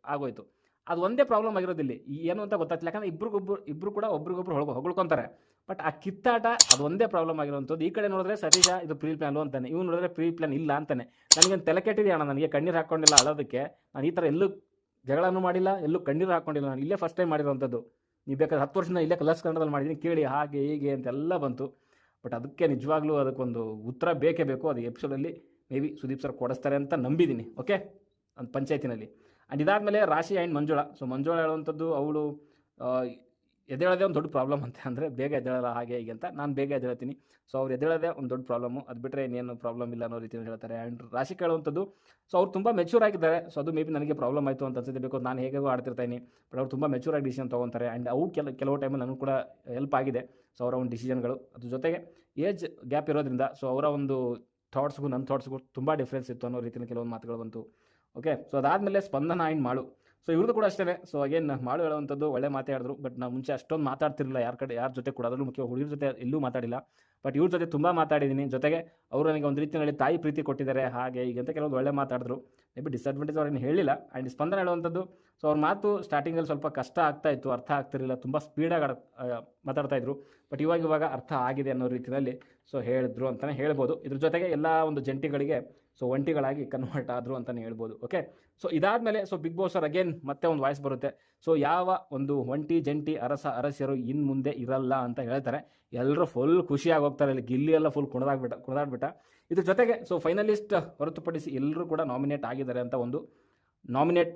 ಆಗೋಯ್ತು. ಅದು ಒಂದೇ ಪ್ರಾಬ್ಲಮ್ ಆಗಿರೋದಿಲ್ಲ. ಏನು ಅಂತ ಗೊತ್ತಾಗ್ತಿಲ್ಲ. ಯಾಕಂದ್ರೆ ಇಬ್ರಿಗೊಬ್ರು, ಇಬ್ರು ಕೂಡ ಒಬ್ರಿಗೊಬ್ರು ಹೊಳ್ಕೊ ಹೊಗಳ್ಕೊಂತಾರೆ. ಬಟ್ ಆ ಕಿತ್ತಾಟ ಅದು ಒಂದೇ ಪ್ರಾಬ್ಲಮ್ ಆಗಿರುವಂಥದ್ದು. ಈ ಕಡೆ ನೋಡಿದ್ರೆ ಸತೀಶ, ಇದು ಪ್ರೀ ಪ್ಲಾನ್ ಅಂತಾನೆ. ಇವ್ನು ನೋಡಿದ್ರೆ ಪ್ರೀ ಪ್ಲಾನ್ ಇಲ್ಲ ಅಂತಾನೆ. ನನಗೊಂದು ತಲೆ ಕೆಟ್ಟಿದೆ ನನಗೆ ಕಣ್ಣೀರು ಹಾಕ್ಕೊಂಡಿಲ್ಲ ಅಳೋದಕ್ಕೆ. ನಾನು ಈ ಥರ ಎಲ್ಲೂ ಜಗಳನೂ ಮಾಡಿಲ್ಲ, ಎಲ್ಲೂ ಕಣ್ಣೀರು ಹಾಕ್ಕೊಂಡಿಲ್ಲ ನಾನು ಇಲ್ಲೇ ಫಸ್ಟ್ ಟೈಮ್ ಮಾಡಿರುವಂಥದ್ದು. ನೀವು ಬೇಕಾದ್ರೆ ಹತ್ತು ವರ್ಷದಿಂದ ಇಲ್ಲೇ ಕಲರ್ಸ್ ಕನ್ನಡದಲ್ಲಿ ಮಾಡಿದ್ದೀನಿ. ಕೇಳಿ ಹಾಗೆ, ಹೀಗೆ ಅಂತೆಲ್ಲ ಬಂತು. ಬಟ್ ಅದಕ್ಕೆ ನಿಜವಾಗ್ಲೂ ಅದಕ್ಕೊಂದು ಉತ್ತರ ಬೇಕೇ ಬೇಕು. ಅದು ಎಪಿಸೋಡಲ್ಲಿ ಮೇ ಬಿ ಸುದೀಪ್ ಸರ್ ಕೊಡಿಸ್ತಾರೆ ಅಂತ ನಂಬಿದ್ದೀನಿ. ಓಕೆ ಒಂದು ಪಂಚಾಯತಿನಲ್ಲಿ. ಆ್ಯಂಡ್ ಇದಾದಮೇಲೆ ರಾಶಿ ಆ್ಯಂಡ್ ಮಂಜುಳಾ. ಸೊ ಮಂಜುಳಾ ಹೇಳುವಂಥದ್ದು, ಅವಳು ಎದ್ದೇಳೋದೇ ಒಂದು ದೊಡ್ಡ ಪ್ರಾಬ್ಲಮ್ ಅಂತ ಅಂದರೆ ಬೇಗ ಎದ್ದೇಳಲ್ಲ ಹಾಗೆ ಹೀಗೆ ಅಂತ ನಾನು ಬೇಗ ಎದ್ದೇಳ್ತೀನಿ. ಸೊ ಅವ್ರು ಎದ್ದೇಳೋದೇ ಒಂದು ದೊಡ್ಡ ಪ್ರಾಬ್ಲಮ್ಮು ಅದು ಬಿಟ್ಟರೆ ಇನ್ನೇನು ಪ್ರಾಬ್ಲಮ್ ಇಲ್ಲ ಅನ್ನೋ ರೀತಿಯಲ್ಲಿ ಹೇಳ್ತಾರೆ. ಆ್ಯಂಡ್ ರಾಶಿ ಕೇಳುವಂಥದ್ದು ಸೊ ಅವ್ರು ತುಂಬ ಮೆಚೂರ್ ಆಗಿದ್ದಾರೆ. ಸೊ ಅದು ಮೇ ಬಿ ನನಗೆ ಪ್ರಾಬ್ಲಮ್ ಆಯಿತು ಅಂತ ಅನ್ಸುತ್ತೆ. ಬಿಕಾಸ್ ನಾನು ಹೇಗೋ ಆಡ್ತಿರ್ತೀನಿ ಬಟ್ ಅವ್ರು ತುಂಬ ಮೆಚೂರ್ ಆಗಿ ಡಿಸಿಷನ್ ತೊಗೊತಾರೆ. ಆ್ಯಂಡ್ ಅವು ಕೆಲ, ಕೆಲವು ಟೈಮಲ್ಲಿ ನನಗೂ ಕೂಡ ಹೆಲ್ಪ್ ಆಗಿದೆ. ಸೊ ಅವರ ಒಂದು ಡಿಸಿಷನ್ಗಳು ಅದ್ರ ಜೊತೆಗೆ ಏಜ್ ಗ್ಯಾಪ್ ಇರೋದ್ರಿಂದ ಸೊ ಅವರ ಒಂದು ಥಾಟ್ಸ್ಗೂ ನನ್ನ ಥಾಟ್ಸ್ಗೂ ತುಂಬ ಡಿಫ್ರೆನ್ಸ್ ಇತ್ತು ಅನ್ನೋ ರೀತಿಯಲ್ಲಿ ಕೆಲವೊಂದು ಮಾತುಗಳು ಬಂತು. ಓಕೆ ಸೊ ಅದಾದಮೇಲೆ ಸ್ಪಂದನ ಆ್ಯಂಡ್ ಮಾಳು ಸೊ ಇವ್ರದ್ದು ಕೂಡ ಅಷ್ಟೇ ಸೊ ಅಗೇನ್ ಮಾಡು ಹೇಳುವಂಥದ್ದು ಒಳ್ಳೆ ಮಾತಾಡಿದ್ರು ಬಟ್ ನಾವು ಮುಂಚೆ ಅಷ್ಟೊಂದು ಮಾತಾಡ್ತಿರಲಿಲ್ಲ. ಯಾರ ಕಡೆ, ಯಾರ ಜೊತೆ ಕೂಡ. ಅದರಲ್ಲೂ ಮುಖ್ಯ ಹುಡುಗಿರ ಜೊತೆ ಎಲ್ಲೂ ಮಾತಾಡಿಲ್ಲ. ಬಟ್ ಇವ್ರ ಜೊತೆ ತುಂಬ ಮಾತಾಡಿದ್ದೀನಿ ಜೊತೆಗೆ ಅವರು ನನಗೆ ಒಂದು ರೀತಿಯಲ್ಲಿ ತಾಯಿ ಪ್ರೀತಿ ಕೊಟ್ಟಿದ್ದಾರೆ. ಹಾಗೆ ಅಂತ ಕೆಲವೊಂದು ಒಳ್ಳೆ ಮಾತಾಡಿದ್ರು. ಮೇ ಬಿ ಡಿಸ್ಅಡ್ವಾಂಟೇಜ್ ಅವ್ರೇನು ಹೇಳಿಲ್ಲ. ಆ್ಯಂಡ್ ಸ್ಪಂದನ ಹೇಳುವಂಥದ್ದು ಸೊ ಅವ್ರ ಮಾತು ಸ್ಟಾರ್ಟಿಂಗಲ್ಲಿ ಸ್ವಲ್ಪ ಕಷ್ಟ ಆಗ್ತಾ ಇತ್ತು. ಅರ್ಥ ಆಗ್ತಿರಲಿಲ್ಲ. ತುಂಬ ಸ್ಪೀಡಾಗಿ ಆಡ ಮಾತಾಡ್ತಾ ಇದ್ರು. ಬಟ್ ಇವಾಗ ಇವಾಗ ಅರ್ಥ ಆಗಿದೆ ಅನ್ನೋ ರೀತಿಯಲ್ಲಿ ಸೊ ಹೇಳಿದ್ರು ಅಂತಲೇ ಹೇಳ್ಬೋದು. ಇದ್ರ ಜೊತೆಗೆ ಎಲ್ಲ ಒಂದು ಜಂಟಿಗಳಿಗೆ ಸೊ ಒಂಟಿಗಳಾಗಿ ಕನ್ವರ್ಟ್ ಆದರು ಅಂತಲೇ ಹೇಳ್ಬೋದು. ಓಕೆ ಸೊ ಇದಾದಮೇಲೆ ಸೊ ಬಿಗ್ ಬಾಸ್ ಅವ್ರು ಅಗೇನ್ ಮತ್ತೆ ಒಂದು ವಾಯ್ಸ್ ಬರುತ್ತೆ. ಸೊ ಯಾವ ಒಂದು ಒಂಟಿ, ಜಂಟಿ, ಅರಸ, ಅರಸಿಯರು ಇನ್ನು ಮುಂದೆ ಇರಲ್ಲ ಅಂತ ಹೇಳ್ತಾರೆ. ಎಲ್ಲರೂ ಫುಲ್ ಖುಷಿಯಾಗಿ ಹೋಗ್ತಾರೆ. ಇಲ್ಲಿ ಗಿಲ್ಲಿ ಎಲ್ಲ ಫುಲ್ ಕುಣಿದಾಗ್ಬಿಟ್ಟ ಕುಣಿದಾಡ್ಬಿಟ್ಟ ಇದ್ರ ಜೊತೆಗೆ ಸೊ ಫೈನಲಿಸ್ಟ್ ಹೊರತುಪಡಿಸಿ ಎಲ್ಲರೂ ಕೂಡ ನಾಮಿನೇಟ್ ಆಗಿದ್ದಾರೆ ಅಂತ ಒಂದು ನಾಮಿನೇಟ್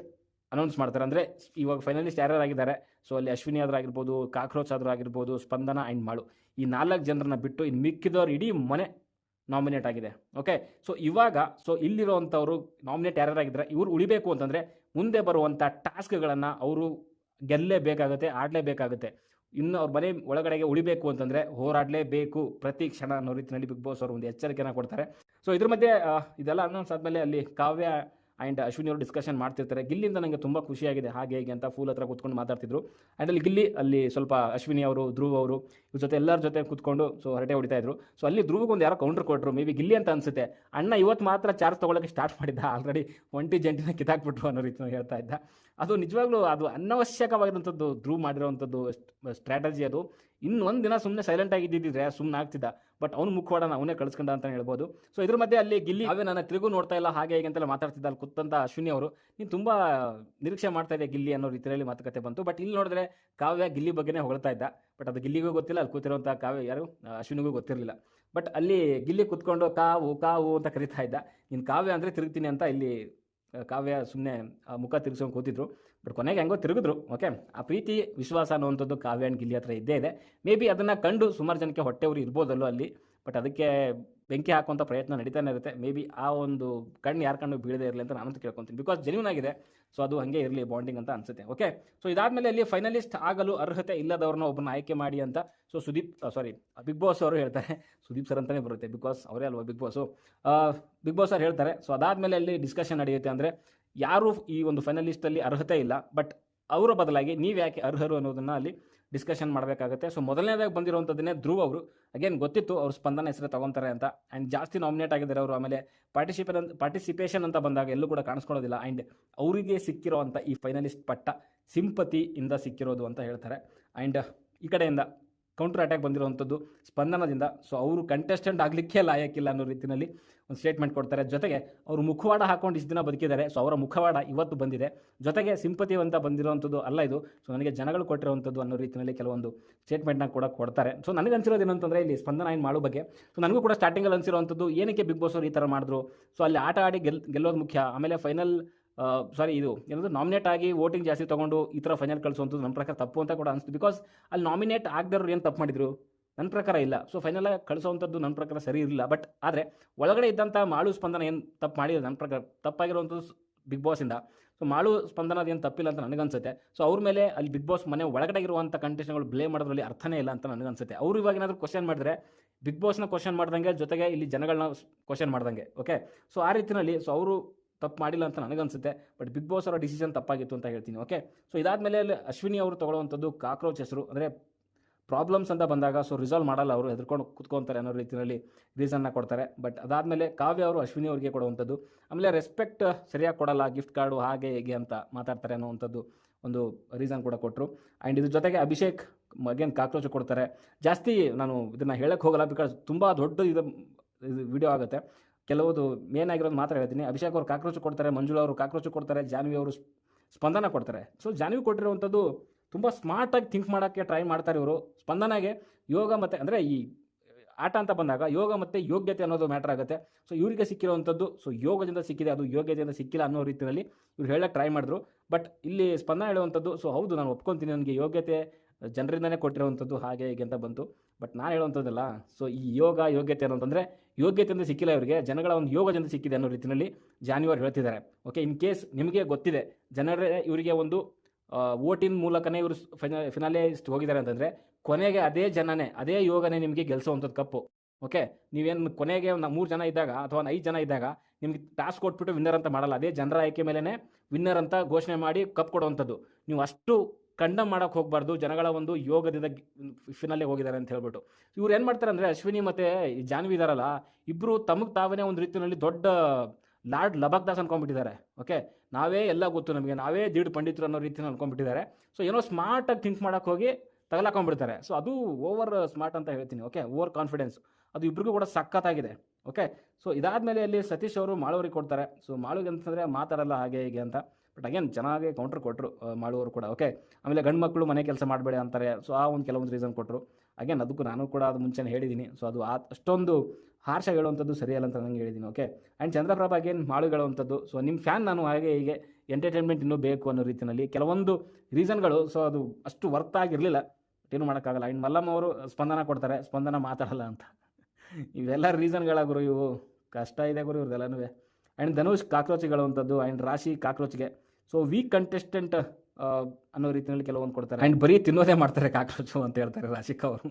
ಅನೌನ್ಸ್ ಮಾಡ್ತಾರೆ. ಅಂದರೆ, ಇವಾಗ ಫೈನಲಿಸ್ಟ್ ಯಾರ್ಯಾರಾಗಿದ್ದಾರೆ ಸೊ ಅಲ್ಲಿ ಅಶ್ವಿನಿ ಆದರೂ ಆಗಿರ್ಬೋದು, ಕಾಕ್ರೋಚ್ ಆದರೂ ಆಗಿರ್ಬೋದು, ಸ್ಪಂದನ ಆ್ಯಂಡ್ ಮಾಳು ಈ ನಾಲ್ಕು ಜನರನ್ನ ಬಿಟ್ಟು ಇನ್ನು ಮಿಕ್ಕಿದವ್ರು ಇಡೀ ಮನೆ ನಾಮಿನೇಟ್ ಆಗಿದೆ. ಓಕೆ ಸೊ ಇವಾಗ ಸೊ ಇಲ್ಲಿರುವಂಥವ್ರು ನಾಮಿನೇಟ್ ಯಾರ್ಯಾರಾಗಿದ್ದಾರೆ ಇವರು ಉಳಿಬೇಕು ಅಂತಂದರೆ ಮುಂದೆ ಬರುವಂಥ ಟಾಸ್ಕ್ಗಳನ್ನು ಅವರು ಗೆಲ್ಲಲೇಬೇಕಾಗುತ್ತೆ, ಆಡಲೇಬೇಕಾಗುತ್ತೆ. ಇನ್ನು ಅವ್ರ ಮನೆ ಒಳಗಡೆಗೆ ಉಳಿಬೇಕು ಅಂತಂದರೆ ಹೋರಾಡಲೇಬೇಕು ಪ್ರತಿ ಕ್ಷಣ ಅನ್ನೋ ರೀತಿಯಲ್ಲಿ ಬಿಗ್ ಬಾಸ್ ಅವರು ಒಂದು ಎಚ್ಚರಿಕೆಯನ್ನು ಕೊಡ್ತಾರೆ. ಸೊ ಇದ್ರ ಮಧ್ಯೆ ಇದೆಲ್ಲ ಅನೌನ್ಸ್ ಆದಮೇಲೆ ಅಲ್ಲಿ ಕಾವ್ಯ ಆ್ಯಂಡ್ ಅಶ್ವಿನಿ ಅವರು ಡಿಸ್ಕಷನ್ ಮಾಡ್ತಿರ್ತಾರೆ. ಗಿಲ್ಲಿಂದ ನನಗೆ ತುಂಬ ಖುಷಿಯಾಗಿದೆ ಹಾಗೆ ಹೀಗೆ ಅಂತ ಫೂಲ್ ಹತ್ರ ಕೂತ್ಕೊಂಡು ಮಾತಾಡ್ತಿದ್ರು. ಆ್ಯಂಡ್ ಅಲ್ಲಿ ಗಿಲ್ಲಿ, ಅಲ್ಲಿ ಸ್ವಲ್ಪ ಅಶ್ವಿನಿ ಅವರು, ಧ್ರುವ್ ಅವರು, ಇವ್ರ ಜೊತೆ ಎಲ್ಲರ ಜೊತೆ ಕೂತ್ಕೊಂಡು ಸೊ ಹರಟೆ ಹೊಡಿತಾ ಇದ್ರು. ಸೊ ಅಲ್ಲಿ ಧ್ರುವಗೊಂದು ಯಾರೋ ಕೌಂಟರ್. ಕೊಟ್ಟರು ಮೇ ಬಿ ಗಿಲ್ಲಿ ಅಂತ ಅನಿಸುತ್ತೆ. ಅಣ್ಣ ಇವತ್ತು ಮಾತ್ರ ಚಾರ್ಜ್ ತೊಗೊಳಕ್ಕೆ ಸ್ಟಾರ್ಟ್ ಮಾಡಿದ್ದ. ಆಲ್ರೆಡಿ ಒಂಟಿ ಜಂಟಿನ ಕಿತ್ತಾಕ್ಬಿಟ್ರು ಅನ್ನೋ ರೀತಿ ಹೇಳ್ತಾ ಇದ್ದ. ಅದು ನಿಜವಾಗ್ಲೂ ಅದು ಅನವಶ್ಯಕವಾಗಿರುವಂಥದ್ದು ಧ್ರುವ್ ಮಾಡಿರೋವಂಥದ್ದು ಸ್ಟ್ರಾಟಜಿ ಅದು. ಇನ್ನು ಒಂದು ದಿನ ಸುಮ್ಮನೆ ಸೈಲೆಂಟ್ ಆಗಿದ್ದಿದ್ರೆ ಸುಮ್ಮನೆ ಆಗ್ತಿದ್ದ. ಬಟ್ ಅವ್ನು ಮುಖವಾಡನ ಅವನೇ ಕಳ್ಸ್ಕೊಂಡ ಅಂತ ಹೇಳ್ಬೋದು. ಸೊ ಇದ್ರ ಮಧ್ಯೆ ಅಲ್ಲಿ ಗಿಲ್ಲಿ ಅವೇ ನನ್ನ ತಿರುಗು ನೋಡ್ತಾ ಇಲ್ಲ, ಹಾಗೆ ಹೀಗೆ ಅಂತೆಲ್ಲ ಮಾತಾಡ್ತಿದ್ದ. ಅಲ್ಲಿ ಕುತ್ತಂತ ಅಶ್ವಿನಿ ಅವರು, ನೀನು ತುಂಬ ನಿರೀಕ್ಷೆ ಮಾಡ್ತಾ ಇದೆ ಗಿಲ್ಲಿ ಅನ್ನೋ ರೀತಿಯಲ್ಲಿ ಮಾತುಕತೆ ಬಂತು. ಬಟ್ ಇಲ್ಲಿ ನೋಡಿದ್ರೆ ಕಾವ್ಯ ಗಿಲ್ಲಿ ಬಗ್ಗೆನೇ ಹೊಗಳ್ತಾ ಇದ್ದ. ಬಟ್ ಅದು ಗಿಲ್ಲಿಗೂ ಗೊತ್ತಿಲ್ಲ, ಅಲ್ಲಿ ಕೂತಿರುವಂಥ ಕಾವ್ಯ ಯಾರು? ಅಶ್ವಿನಿಗೂ ಗೊತ್ತಿರಲಿಲ್ಲ. ಬಟ್ ಅಲ್ಲಿ ಗಿಲ್ಲಿ ಕುತ್ಕೊಂಡು ಕಾವು ಕಾವು ಅಂತ ಕರಿತಾ ಇದ್ದ. ನೀನು ಕಾವ್ಯ ಅಂದರೆ ತಿರುಗ್ತೀನಿ ಅಂತ ಇಲ್ಲಿ, ಕಾವ್ಯ ಸುಮ್ಮನೆ ಮುಖ ತಿರುಗಿಸ್ಕೊಂಡು ಕೂತಿದ್ರು. ಬಟ್ ಕೊನೆಗೆ ಹೆಂಗೋ ತಿರುಗಿದ್ರು ಓಕೆ ಆ ಪ್ರೀತಿ, ವಿಶ್ವಾಸ ಅನ್ನುವಂಥದ್ದು ಕಾವ್ಯ ಆ್ಯಂಡ್ ಗಿಲ್ಲಿ ಹತ್ರ ಇದ್ದೇ ಇದೆ. ಮೇ ಬಿ ಅದನ್ನು ಕಂಡು ಸುಮಾರು ಜನಕ್ಕೆ ಹೊಟ್ಟೆ ಉರಿ ಇರ್ಬೋದಲ್ಲೋ ಅಲ್ಲಿ ಬಟ್ ಅದಕ್ಕೆ ಬೆಂಕಿ ಹಾಕುವಂಥ ಪ್ರಯತ್ನ ನಡೀತಾನೆ ಇರುತ್ತೆ. ಮೇ ಬಿ ಆ ಒಂದು ಕಣ್ಣು ಯಾರು ಕಣ್ಣು ಬೀಳದೇ ಇರಲಿ ಅಂತ ನಾನಂತೂ ಕೇಳ್ಕೊತೀನಿ. ಬಿಕಾಸ್ ಜೆನ್ಯೂನ್ ಆಗಿದೆ ಸೊ ಅದು ಹಾಗೆ ಇರಲಿ ಬಾಂಡಿಂಗ್ ಅಂತ ಅನ್ಸುತ್ತೆ ಓಕೆ ಸೊ ಇದಾದಮೇಲೆ ಅಲ್ಲಿ ಫೈನಲಿಸ್ಟ್ ಆಗಲು ಅರ್ಹತೆ ಇಲ್ಲದವ್ರನ್ನ ಒಬ್ಬನ ಆಯ್ಕೆ ಮಾಡಿ ಅಂತ so Sudeep sorry Bigg Boss ಅವರು ಹೇಳ್ತಾರೆ. ಸುದೀಪ್ ಸರ್ ಅಂತಲೇ ಬರುತ್ತೆ ಬಿಕಾಸ್ ಅವರೇ ಅಲ್ವಾ ಬಿಗ್ ಬಾಸು? ಬಿಗ್ ಬಾಸ್ ಅವ್ರು ಹೇಳ್ತಾರೆ. ಸೊ ಅದಾದಮೇಲೆ ಅಲ್ಲಿ ಡಿಸ್ಕಷನ್ ನಡೆಯುತ್ತೆ ಅಂದರೆ ಯಾರು ಈ ಒಂದು ಫೈನಲಿಸ್ಟಲ್ಲಿ ಅರ್ಹತೆ ಇಲ್ಲ ಬಟ್ ಅವರ ಬದಲಾಗಿ ನೀವು ಯಾಕೆ ಅರ್ಹರು ಅನ್ನೋದನ್ನು ಅಲ್ಲಿ ಡಿಸ್ಕಷನ್ ಮಾಡಬೇಕಾಗುತ್ತೆ. ಸೊ ಮೊದಲನೇದಾಗಿ ಬಂದಿರುವಂಥದ್ದನ್ನೇ ಧ್ರುವ ಅವರು. ಅಗೇನ್ ಗೊತ್ತಿತ್ತು ಅವ್ರು ಸ್ಪಂದನ ಹೆಸರು ತಗೊತಾರೆ ಅಂತ. ಆ್ಯಂಡ್ ಜಾಸ್ತಿ ನಾಮಿನೇಟ್ ಆಗಿದ್ದಾರೆ ಅವರು. ಆಮೇಲೆ ಪಾರ್ಟಿಸಿಪೇಟ್ ಪಾರ್ಟಿಸಿಪೇಷನ್ ಅಂತ ಬಂದಾಗ ಎಲ್ಲೂ ಕೂಡ ಕಾಣಿಸ್ಕೊಳ್ಳೋದಿಲ್ಲ. ಆ್ಯಂಡ್ ಅವರಿಗೆ ಸಿಕ್ಕಿರೋವಂಥ ಈ ಫೈನಲಿಸ್ಟ್ ಪಟ್ಟ ಸಿಂಪತಿಯಿಂದ ಸಿಕ್ಕಿರೋದು ಅಂತ ಹೇಳ್ತಾರೆ. ಆ್ಯಂಡ್ ಈ ಕಡೆಯಿಂದ ಕೌಂಟರ್ ಅಟ್ಯಾಕ್ ಬಂದಿರುವಂಥದ್ದು ಸ್ಪಂದನದಿಂದ. ಸೊ ಅವರು ಕಂಟೆಸ್ಟೆಂಟ್ ಆಗಲಿಕ್ಕೆ ಲಾಯಕ್ಕಿಲ್ಲ ಅನ್ನೋ ರೀತಿಯಲ್ಲಿ ಒಂದು ಸ್ಟೇಟ್ಮೆಂಟ್ ಕೊಡ್ತಾರೆ. ಜೊತೆಗೆ ಅವರು ಮುಖವಾಡ ಹಾಕೊಂಡು ಇಷ್ಟು ದಿನ ಬದುಕಿದ್ದಾರೆ. ಸೊ ಅವರ ಮುಖವಾಡ ಇವತ್ತು ಬಂದಿದೆ. ಜೊತೆಗೆ ಸಿಂಪತಿ ಅಂತ ಬಂದಿರುವಂಥದ್ದು ಅಲ್ಲ ಇದು. ಸೊ ನನಗೆ ಜನಗಳು ಕೊಟ್ಟಿರುವಂಥದ್ದು ಅನ್ನೋ ರೀತಿಯಲ್ಲಿ ಕೆಲವೊಂದು ಸ್ಟೇಟ್ಮೆಂಟ್ನ ಕೂಡ ಕೊಡ್ತಾರೆ. ಸೊ ನನಗೆ ಅನ್ಸಿರೋದು ಏನಂತಂದರೆ ಇಲ್ಲಿ ಸ್ಪಂದನ ಏನು ಮಾಡೋ ಬಗ್ಗೆ. ಸೊ ನನಗೂ ಕೂಡ ಸ್ಟಾರ್ಟಿಂಗಲ್ಲಿ ಅನಿಸಿರುವಂಥದ್ದು ಏನಕ್ಕೆ ಬಿಗ್ ಬಾಸ್ ಅವರು ಈ ಥರ ಮಾಡಿದ್ರು? ಸೊ ಅಲ್ಲಿ ಆಟ ಆಡಿ ಗೆಲ್, ಗೆಲ್ಲೋದು ಮುಖ್ಯ. ಆಮೇಲೆ ಫೈನಲ್ ಸಾರಿ ಇದು ಏನಂದ್ರೆ ನಾಮಿನೇಟ್ ಆಗಿ ವೋಟಿಂಗ್ ಜಾಸ್ತಿ ತೊಗೊಂಡು ಈ ಥರ ಫೈನಲ್ ಕಳಿಸುವಂಥದ್ದು ನನ್ನ ಪ್ರಕಾರ ತಪ್ಪು ಅಂತ ಕೂಡ ಅನಿಸ್ತು. ಬಿಕಾಸ್ ಅಲ್ಲಿ ನಾಮಿನೇಟ್ ಆಗದವ್ರು ಏನು ತಪ್ಪು ಮಾಡಿದ್ರು? ನನ್ನ ಪ್ರಕಾರ ಇಲ್ಲ. ಸೊ ಫೈನಲ್ ಕಳಿಸೋವಂಥದ್ದು ನನ್ನ ಪ್ರಕಾರ ಸರಿ ಇರಲಿಲ್ಲ. ಬಟ್ ಆದರೆ ಒಳಗಡೆ ಇದ್ದಂಥ ಮಾಳು ಸ್ಪಂದನ ಏನು ತಪ್ಪು ಮಾಡಿದ್ರು ನನ್ನ ಪ್ರಕಾರ ತಪ್ಪಾಗಿರುವಂಥದ್ದು ಬಿಗ್ ಬಾಸಿಂದ ಸೊ ಮಾಳು ಸ್ಪಂದನ ಅದೇನು ತಪ್ಪಿಲ್ಲ ಅಂತ ನನಗನ್ಸುತ್ತೆ. ಸೊ ಅವ್ರ ಮೇಲೆ ಅಲ್ಲಿ ಬಿಗ್ ಬಾಸ್ ಮನೆ ಒಳಗಡೆ ಇರುವಂಥ ಕಂಟೆಸ್ಟ್ಗಳು ಬ್ಲೇಮ್ ಮಾಡೋದ್ರಲ್ಲಿ ಅರ್ಥನೇ ಇಲ್ಲ ಅಂತ ನನಗನ್ಸುತ್ತೆ. ಅವರು ಇವಾಗ ಏನಾದರೂ ಕ್ವಶನ್ ಮಾಡಿದ್ರೆ ಬಿಗ್ ಬಾಸ್ನ ಕ್ವಶನ್ ಮಾಡ್ದಂಗೆ ಜೊತೆಗೆ ಇಲ್ಲಿ ಜನಗಳನ್ನ ಕ್ವಶನ್ ಮಾಡ್ದಂಗೆ ಓಕೆ ಸೊ ಆ ರೀತಿಯಲ್ಲಿ ಸೊ ಅವರು ತಪ್ಪು ಮಾಡಿಲ್ಲ ಅಂತ ನನಗನ್ಸುತ್ತೆ, ಬಟ್ ಬಿಗ್ ಬಾಸ್ ಅವರ ಡಿಸಿಷನ್ ತಪ್ಪಾಗಿತ್ತು ಅಂತ ಹೇಳ್ತೀನಿ, ಓಕೆ? ಸೊ ಇದಾದಮೇಲೆ ಅಶ್ವಿನಿ ಅವರು ತೊಗೊಳ್ಳುವಂಥದ್ದು ಕಾಕ್ರೋಚ್ ಹೆಸರು, ಅಂದರೆ ಪ್ರಾಬ್ಲಮ್ಸ್ ಅಂತ ಬಂದಾಗ ಸೊ ರಿಸಾಲ್ವ್ ಮಾಡಲ್ಲ ಅವರು, ಹೆದರ್ಕೊಂಡು ಕುತ್ಕೊತಾರೆ ಅನ್ನೋ ರೀತಿಯಲ್ಲಿ ರೀಸನ್ನ ಕೊಡ್ತಾರೆ. ಬಟ್ ಅದಾದಮೇಲೆ ಕಾವ್ಯ ಅವರು ಅಶ್ವಿನಿ ಅವರಿಗೆ ಕೊಡುವಂಥದ್ದು, ಆಮೇಲೆ ರೆಸ್ಪೆಕ್ಟ್ ಸರಿಯಾಗಿ ಕೊಡಲ್ಲ ಗಿಫ್ಟ್ ಕಾರ್ಡು ಹಾಗೆ ಹೇಗೆ ಅಂತ ಮಾತಾಡ್ತಾರೆ ಅನ್ನೋವಂಥದ್ದು ಒಂದು ರೀಸನ್ ಕೂಡ ಕೊಟ್ಟರು ಆ್ಯಂಡ್ ಇದ್ರ ಜೊತೆಗೆ ಅಭಿಷೇಕ್ ಅಗೇನ್ ಕಾಕ್ರೋಚ್ ಕೊಡ್ತಾರೆ. ಜಾಸ್ತಿ ನಾನು ಇದನ್ನು ಹೇಳಕ್ಕೆ ಹೋಗಲ್ಲ ಬಿಕಾಸ್ ತುಂಬ ದೊಡ್ಡ ಇದು ಇದು ವಿಡಿಯೋ ಆಗುತ್ತೆ. ಕೆಲವುದು ಮೇನ್ ಆಗಿರೋದು ಮಾತ್ರ ಹೇಳ್ತೀನಿ. ಅಭಿಷೇಕ್ ಅವರು ಕಾಕ್ರೋಚ್ ಕೊಡ್ತಾರೆ, ಮಂಜುಳ ಅವರು ಕಾಕ್ರೋಚ್ ಕೊಡ್ತಾರೆ, ಜಾನ್ವಿ ಅವರು ಸ್ಪಂದನ ಕೊಡ್ತಾರೆ. ಸೊ ಜಾನ್ವಿ ಕೊಟ್ಟಿರುವಂಥದ್ದು ತುಂಬ ಸ್ಮಾರ್ಟಾಗಿ ಥಿಂಕ್ ಮಾಡೋಕ್ಕೆ ಟ್ರೈ ಮಾಡ್ತಾರೆ ಇವರು. ಸ್ಪಂದನಾಗೆ ಯೋಗ ಮತ್ತು ಅಂದರೆ ಈ ಆಟ ಅಂತ ಬಂದಾಗ ಯೋಗ ಮತ್ತು ಯೋಗ್ಯತೆ ಅನ್ನೋದು ಮ್ಯಾಟ್ರ್ ಆಗುತ್ತೆ. ಸೊ ಇವರಿಗೆ ಸಿಕ್ಕಿರುವಂಥದ್ದು ಸೊ ಯೋಗದಿಂದ ಸಿಕ್ಕಿದೆ, ಅದು ಯೋಗ್ಯತೆಯಿಂದ ಸಿಕ್ಕಿಲ್ಲ ಅನ್ನೋ ರೀತಿಯಲ್ಲಿ ಇವ್ರು ಹೇಳಕ್ಕೆ ಟ್ರೈ ಮಾಡಿದ್ರು. ಬಟ್ ಇಲ್ಲಿ ಸ್ಪಂದನ ಹೇಳುವಂಥದ್ದು ಸೊ ಹೌದು, ನಾನು ಒಪ್ಕೊತೀನಿ, ನನಗೆ ಯೋಗ್ಯತೆ, ಜನರಿಂದನೇ ಕೊಟ್ಟಿರುವಂಥದ್ದು ಹಾಗೆ ಹೀಗೆ ಅಂತ ಬಂತು. ಬಟ್ ನಾನು ಹೇಳುವಂಥದ್ದಲ್ಲ ಸೊ ಈ ಯೋಗ ಯೋಗ್ಯತೆ ಅನ್ನೋಂತಂದರೆ ಯೋಗ್ಯತೆಯಿಂದ ಸಿಕ್ಕಿಲ್ಲ ಇವರಿಗೆ, ಜನಗಳ ಒಂದು ಯೋಗದಿಂದ ಸಿಕ್ಕಿದೆ ಅನ್ನೋ ರೀತಿಯಲ್ಲಿ ಜಾನುವಾರು ಹೇಳ್ತಿದ್ದಾರೆ. ಓಕೆ ಇನ್ ಕೇಸ್ ನಿಮಗೆ ಗೊತ್ತಿದೆ, ಜನರೇ ಇವರಿಗೆ ಒಂದು ವೋಟಿನ ಮೂಲಕನೇ ಇವರು ಫಿನಾಲಿಸ್ಟ್ ಹೋಗಿದ್ದಾರೆ ಅಂತಂದರೆ ಕೊನೆಗೆ ಅದೇ ಜನನೇ, ಅದೇ ಯೋಗನೇ ನಿಮಗೆ ಗೆಲ್ಲಿಸುವಂಥದ್ದು ಕಪ್ಪು. ಓಕೆ ನೀವೇನು ಕೊನೆಗೆ ಒಂದು ಮೂರು ಜನ ಇದ್ದಾಗ ಅಥವಾ ಒಂದು ಐದು ಜನ ಇದ್ದಾಗ ನಿಮಗೆ ಟಾಸ್ಕ್ ಕೊಟ್ಬಿಟ್ಟು ವಿನ್ನರ್ ಅಂತ ಮಾಡಲ್ಲ, ಅದೇ ಜನರ ಆಯ್ಕೆ ಮೇಲೇ ವಿನ್ನರ್ ಅಂತ ಘೋಷಣೆ ಮಾಡಿ ಕಪ್ ಕೊಡುವಂಥದ್ದು. ನೀವು ಅಷ್ಟು ಕಂಡಮ್ ಮಾಡೋಕ್ಕೆ ಹೋಗಬಾರ್ದು, ಜನಗಳ ಒಂದು ಯೋಗದಿಂದ ಫಿನಲ್ಲೇ ಹೋಗಿದ್ದಾರೆ ಅಂತ ಹೇಳ್ಬಿಟ್ಟು. ಇವ್ರು ಏನು ಮಾಡ್ತಾರೆ ಅಂದರೆ ಅಶ್ವಿನಿ ಮತ್ತು ಜಾನ್ವಿ ಇದಾರಲ್ಲ ಇಬ್ಬರು ತಮಗೆ ತಾವೇ ಒಂದು ರೀತಿಯಲ್ಲಿ ದೊಡ್ಡ ಲಾರ್ಡ್ ಲಬಕ್ ದಾಸ್ ಅನ್ಕೊಂಡ್ಬಿಟ್ಟಿದ್ದಾರೆ, ಓಕೆ? ನಾವೇ ಎಲ್ಲ ಗೊತ್ತು ನಮಗೆ, ನಾವೇ ದೀಡ್ ಪಂಡಿತರು ಅನ್ನೋ ರೀತಿಯಲ್ಲಿ ಅನ್ಕೊಂಡ್ಬಿಟ್ಟಿದ್ದಾರೆ. ಸೊ ಏನೋ ಸ್ಮಾರ್ಟಾಗಿ ಥಿಂಕ್ ಮಾಡೋಕ್ಕೆ ಹೋಗಿ ತಗಲಾಕೊಂಡ್ಬಿಡ್ತಾರೆ. ಸೊ ಅದು ಓವರ್ ಸ್ಮಾರ್ಟ್ ಅಂತ ಹೇಳ್ತೀನಿ, ಓಕೆ? ಓವರ್ ಕಾನ್ಫಿಡೆನ್ಸ್ ಅದು ಇಬ್ರಿಗೂ ಕೂಡ ಸಖತ್ತಾಗಿದೆ, ಓಕೆ? ಸೊ ಇದಾದಮೇಲೆ ಅಲ್ಲಿ ಸತೀಶ್ ಅವರು ಮಾಳವರಿಗೆ ಕೊಡ್ತಾರೆ. ಸೊ ಮಾಳುಗೆ ಅಂತಂದರೆ ಮಾತಾಡಲ್ಲ ಹಾಗೆ ಹೀಗೆ ಅಂತ. ಬಟ್ ಅಗೇನ್ ಚೆನ್ನಾಗಿ ಕೌಂಟ್ರ್ ಕೊಟ್ಟರು ಮಾಡುವವರು ಕೂಡ. ಓಕೆ ಆಮೇಲೆ ಗಂಡು ಮಕ್ಕಳು ಮನೆ ಕೆಲಸ ಮಾಡಬೇಡಿ ಅಂತಾರೆ. ಸೊ ಆ ಒಂದು ಕೆಲವೊಂದು ರೀಸನ್ ಕೊಟ್ಟರು ಅಗೇನ್ ಅದಕ್ಕೂ ನಾನು ಕೂಡ ಅದು ಮುಂಚೆನೇ ಹೇಳಿದ್ದೀನಿ ಸೊ ಅದು ಆ, ಅಷ್ಟೊಂದು ಹಾರ್ಷ ಹೇಳುವಂಥದ್ದು ಸರಿಯಲ್ಲ ಅಂತ ನಂಗೆ ಹೇಳಿದ್ದೀನಿ okay and Chandraprabha again Malu ಹೇಳುವಂಥದ್ದು. ಸೊ ನಿಮ್ಮ ಫ್ಯಾನ್ ನಾನು ಹಾಗೆ ಹೀಗೆ ಎಂಟರ್ಟೈನ್ಮೆಂಟ್ ಇನ್ನೂ ಬೇಕು ಅನ್ನೋ ರೀತಿಯಲ್ಲಿ ಕೆಲವೊಂದು ರೀಸನ್ಗಳು ಸೊ ಅದು ಅಷ್ಟು ವರ್ತ್ ಆಗಿರಲಿಲ್ಲ. ಏನು ಮಾಡೋಕ್ಕಾಗಲ್ಲ. ಆ್ಯಂಡ್ ಮಲ್ಲಮ್ಮ ಅವರು ಸ್ಪಂದನ ಕೊಡ್ತಾರೆ. ಸ್ಪಂದನ ಮಾತಾಡಲ್ಲ ಅಂತ. ಇವೆಲ್ಲ ರೀಸನ್ಗಳ ಗುರು ಇವು. ಕಷ್ಟ ಇದೆ ಗುರು ಇವ್ರದ್ದೆಲ್ಲನೂ. ಆ್ಯಂಡ್ ಧನುಷ್ ಕಾಕ್ರೋಚ್ಗಳಂಥದ್ದು ಆ್ಯಂಡ್ ರಾಶಿ ಕಾಕ್ರೋಚ್ಗೆ ಸೊ ವೀಕ್ ಕಂಟೆಸ್ಟೆಂಟ್ ಅನ್ನೋ ರೀತಿಯಲ್ಲಿ ಕೆಲವೊಂದು ಕೊಡ್ತಾರೆ. ಆ್ಯಂಡ್ ಬರೀ ತಿನ್ನೋದೇ ಮಾಡ್ತಾರೆ ಕಾಕ್ರೋಚು ಅಂತ ಹೇಳ್ತಾರೆ ರಾಶಿಕಾ ಅವರು.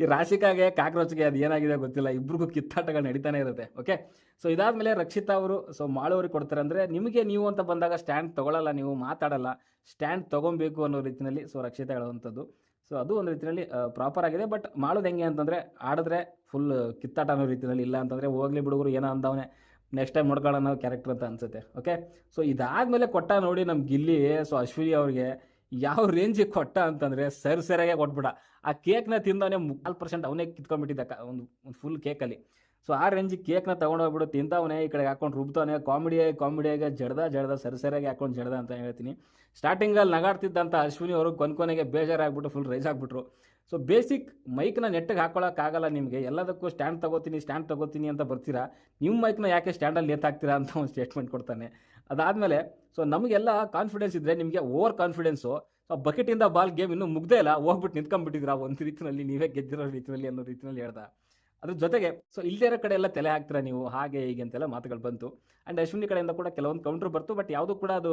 ಈ ರಾಶಿಕಾಗೆ ಕಾಕ್ರೋಚ್ಗೆ ಅದು ಏನಾಗಿದೆ ಗೊತ್ತಿಲ್ಲ, ಇಬ್ರಿಗೂ ಕಿತ್ತಾಟಗಳು ನಡೀತಾನೆ ಇರುತ್ತೆ ಓಕೆ ಸೊ ಇದಾದಮೇಲೆ ರಕ್ಷಿತಾ ಅವರು ಸೊ ಮಾಡೋರಿಗೆ ಕೊಡ್ತಾರೆ ಅಂದರೆ, ನಿಮಗೆ ನೀವು ಅಂತ ಬಂದಾಗ ಸ್ಟ್ಯಾಂಡ್ ತೊಗೊಳ್ಳಲ್ಲ ನೀವು ಮಾತಾಡಲ್ಲ ಸ್ಟ್ಯಾಂಡ್ ತೊಗೊಬೇಕು ಅನ್ನೋ ರೀತಿಯಲ್ಲಿ ಸೊ ರಕ್ಷಿತಾ ಹೇಳುವಂಥದ್ದು. ಸೊ ಅದು ಒಂದು ರೀತಿಯಲ್ಲಿ ಪ್ರಾಪರ್ ಆಗಿದೆ. ಬಟ್ ಮಾಡೋದು ಹೆಂಗೆ ಅಂತಂದರೆ, ಆಡಿದ್ರೆ ಫುಲ್ ಕಿತ್ತಾಟ ಅನ್ನೋ ರೀತಿಯಲ್ಲಿ ಇಲ್ಲ ಅಂತಂದರೆ, ಹೋಗ್ಲಿ ಬಿಡುಗರು ಏನೋ ಅಂದವನೇ. ನೆಕ್ಸ್ಟ್ ಟೈಮ್ ನೋಡ್ಕೊಳ್ಳೋ ಕ್ಯಾರೆಕ್ಟರ್ ಅಂತ ಅನ್ಸುತ್ತೆ ಓಕೆ ಸೊ ಇದಾದಮೇಲೆ ಕೊಟ್ಟ ನೋಡಿ ನಮ್ಮ ಗಿಲ್ಲಿ ಸೊ ಅಶ್ವಿನಿ ಅವ್ರಿಗೆ ಯಾವ ರೇಂಜಿಗೆ ಕೊಟ್ಟ ಅಂತಂದರೆ ಸರ್ ಸರಿಯಾಗೆ ಕೊಟ್ಬಿಡ ಆ ಕೇಕ್ನ ತಿಂದವನೇ ಮುಕ್ಕಾಲು ಪರ್ಸೆಂಟ್ ಅವನೇ ಕಿತ್ಕೊಂಡ್ಬಿಟ್ಟಿದ್ದ ಒಂದು ಒಂದು ಫುಲ್ ಕೇಕಲ್ಲಿ ಸೊ ಆ ರೇಂಜಿಗೆ ಕೇಕ್ನ ತೊಗೊಂಡೋಗ್ಬಿಡು ತಿಂತವನೇ ಈ ಕಡೆ ಹಾಕೊಂಡು ರುಬ್ತವನೇ ಕಾಮಿಡಿ ಕಾಮಿಡಿಯಾಗಿ ಜಡ್ದ ಜಡ್ದ, ಸರಿ ಸರಿಯಾಗಿ ಹಾಕೊಂಡು ಜಡ್ದ ಅಂತ ಹೇಳ್ತೀನಿ. ಸ್ಟಾರ್ಟಿಂಗಲ್ಲಿ ನಗಾಡ್ತಿದ್ದಂಥ ಅಶ್ವಿನಿ ಅವರು ಕೊನೆಗೆ ಬೇಜಾರಾಗ್ಬಿಟ್ಟು ಫುಲ್ ರೈಸ್ ಆಗಿಬಿಟ್ರು. ಸೊ ಬೇಸಿಕ್ ಮೈಕ್ನ ನೆಟ್ಟಿಗೆ ಹಾಕೊಳ್ಳೋಕ್ಕಾಗಲ್ಲ ನಿಮಗೆ. ಎಲ್ಲದಕ್ಕೂ ಸ್ಟ್ಯಾಂಡ್ ತಗೋತೀನಿ ಸ್ಟ್ಯಾಂಡ್ ತಗೋತೀನಿ ಅಂತ ಬರ್ತೀರಾ? ನಿಮ್ಮ ಮೈಕ್ನ ಯಾಕೆ ಸ್ಟ್ಯಾಂಡಲ್ಲಿ ನೇತಾಕ್ತೀರಾ ಅಂತ ಒಂದು ಸ್ಟೇಟ್ಮೆಂಟ್ ಕೊಡ್ತಾನೆ. ಅದಾದಮೇಲೆ ಸೊ ನಮಗೆಲ್ಲ ಕಾನ್ಫಿಡೆನ್ಸ್ ಇದ್ದರೆ ನಿಮಗೆ ಓವರ್ ಕಾನ್ಫಿಡೆನ್ಸು ಸೊ ಬಕೆಟಿಂದ ಬಾಲ್ ಗೇಮ್ ಇನ್ನೂ ಮುಗ್ದೇ ಇಲ್ಲ. ಹೋಗ್ಬಿಟ್ಟು ನಿಂತ್ಕೊಂಡ್ಬಿಟ್ಟಿದ್ದೀರಾ? ಒಂದು ರೀತಿಯಲ್ಲಿ ನೀವೇ ಗೆದ್ದಿರೋ ರೀತಿಯಲ್ಲಿ ಅನ್ನೋ ರೀತಿಯಲ್ಲಿ ಹೇಳ್ದ. ಅದ್ರ ಜೊತೆಗೆ ಸೊ ಇಲ್ಲದೇ ಇರೋ ಕಡೆ ಎಲ್ಲ ತಲೆ ಹಾಕ್ತೀರಾ ನೀವು? ಹಾಗೆ, ಹೀಗೆ ಅಂತೆಲ್ಲ ಮಾತುಗಳು ಬಂತು. ಆ್ಯಂಡ್ ಅಶ್ವಿನಿ ಕಡೆಯಿಂದ ಕೂಡ ಕೆಲವೊಂದು ಕೌಂಟ್ರ್ ಬರ್ತು ಬಟ್ ಯಾವುದೂ ಕೂಡ ಅದು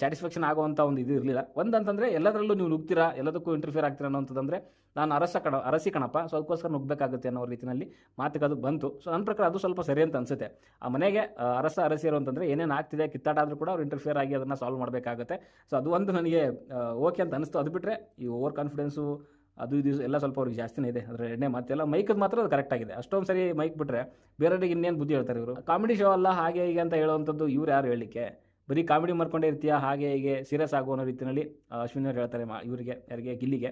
ಸ್ಯಾಟಿಸ್ಫ್ಯಾಕ್ಷನ್ ಆಗುವಂಥ ಒಂದು ಇದು ಇರಲಿಲ್ಲ. ಒಂದಂತಂದರೆ, ಎಲ್ಲದರಲ್ಲೂ ನೀವು ನುಗ್ತೀರಾ, ಎಲ್ಲದಕ್ಕೂ ಇಂಟರ್ಫಿಯರ್ ಆಗ್ತೀರಾ ಅನ್ನೋಂಥದ್ದಂದರೆ ನಾನು ಅರಸ ಕಣ ಅರಸಿ ಕಣಪ್ಪ ಸೊ ಅದಕ್ಕೋಸ್ಕರ ನುಗ್ಬೇಕಾಗುತ್ತೆ ಅನ್ನೋ ರೀತಿಯಲ್ಲಿ ಮಾತುಗಳು ಬಂತು. ಸೊ ನನ್ನ ಪ್ರಕಾರ ಅದು ಸ್ವಲ್ಪ ಸರಿ ಅಂತ ಅನ್ಸುತ್ತೆ. ಆ ಮನೆಗೆ ಅರಸ ಅರಸಿಯರು ಅಂತಂದರೆ ಏನೇನು ಆಗ್ತಿದೆ ಕಿತ್ತಾಟ ಆದರೂ ಕೂಡ ಅವ್ರು ಇಂಟರ್ಫಿಯರ್ ಆಗಿ ಅದನ್ನು ಸಾಲ್ವ್ ಮಾಡಬೇಕಾಗುತ್ತೆ. ಸೊ ಅದು ಒಂದು ನನಗೆ ಓಕೆ ಅಂತ ಅನಿಸ್ತು. ಅದು ಬಿಟ್ಟರೆ ಈ ಓವರ್ ಕಾನ್ಫಿಡೆನ್ಸು ಅದು ಇದು ಎಲ್ಲ ಸ್ವಲ್ಪ ಅವ್ರಿಗೆ ಜಾಸ್ತಿನೇ ಇದೆ. ಅದರ ಎಣ್ಣೆ ಮಾತೆಲ್ಲ ಮೈಕ್ ಮಾತ್ರ ಅದು ಕರೆಕ್ಟ್ ಆಗಿದೆ. ಅಷ್ಟೊಂದು ಸರಿ ಮೈಕ್ ಬಿಟ್ಟರೆ ಬೇರೆಯವ್ರಿಗೆ ಇನ್ನೇನು ಬುದ್ಧಿ ಹೇಳ್ತಾರೆ ಇವರು? ಕಾಮಿಡಿ ಶೋ ಅಲ್ಲ ಹಾಗೆ ಹೀಗೆ ಅಂತ ಹೇಳುವಂಥದ್ದು ಇವ್ರು ಯಾರು ಹೇಳಲಿಕ್ಕೆ? ಬರೀ ಕಾಮಿಡಿ ಮಾಡ್ಕೊಂಡೇ ಇರ್ತೀಯ ಹಾಗೆ ಹೀಗೆ ಸೀರಿಯಸ್ ಆಗೋ ಅನ್ನೋ ರೀತಿಯಲ್ಲಿ ಆ, ಅಶ್ವಿನಿ ಅವ್ರು ಹೇಳ್ತಾರೆ ಮಾ ಇವರಿಗೆ ಯಾರಿಗೆ ಗಿಲ್ಲಿಗೆ.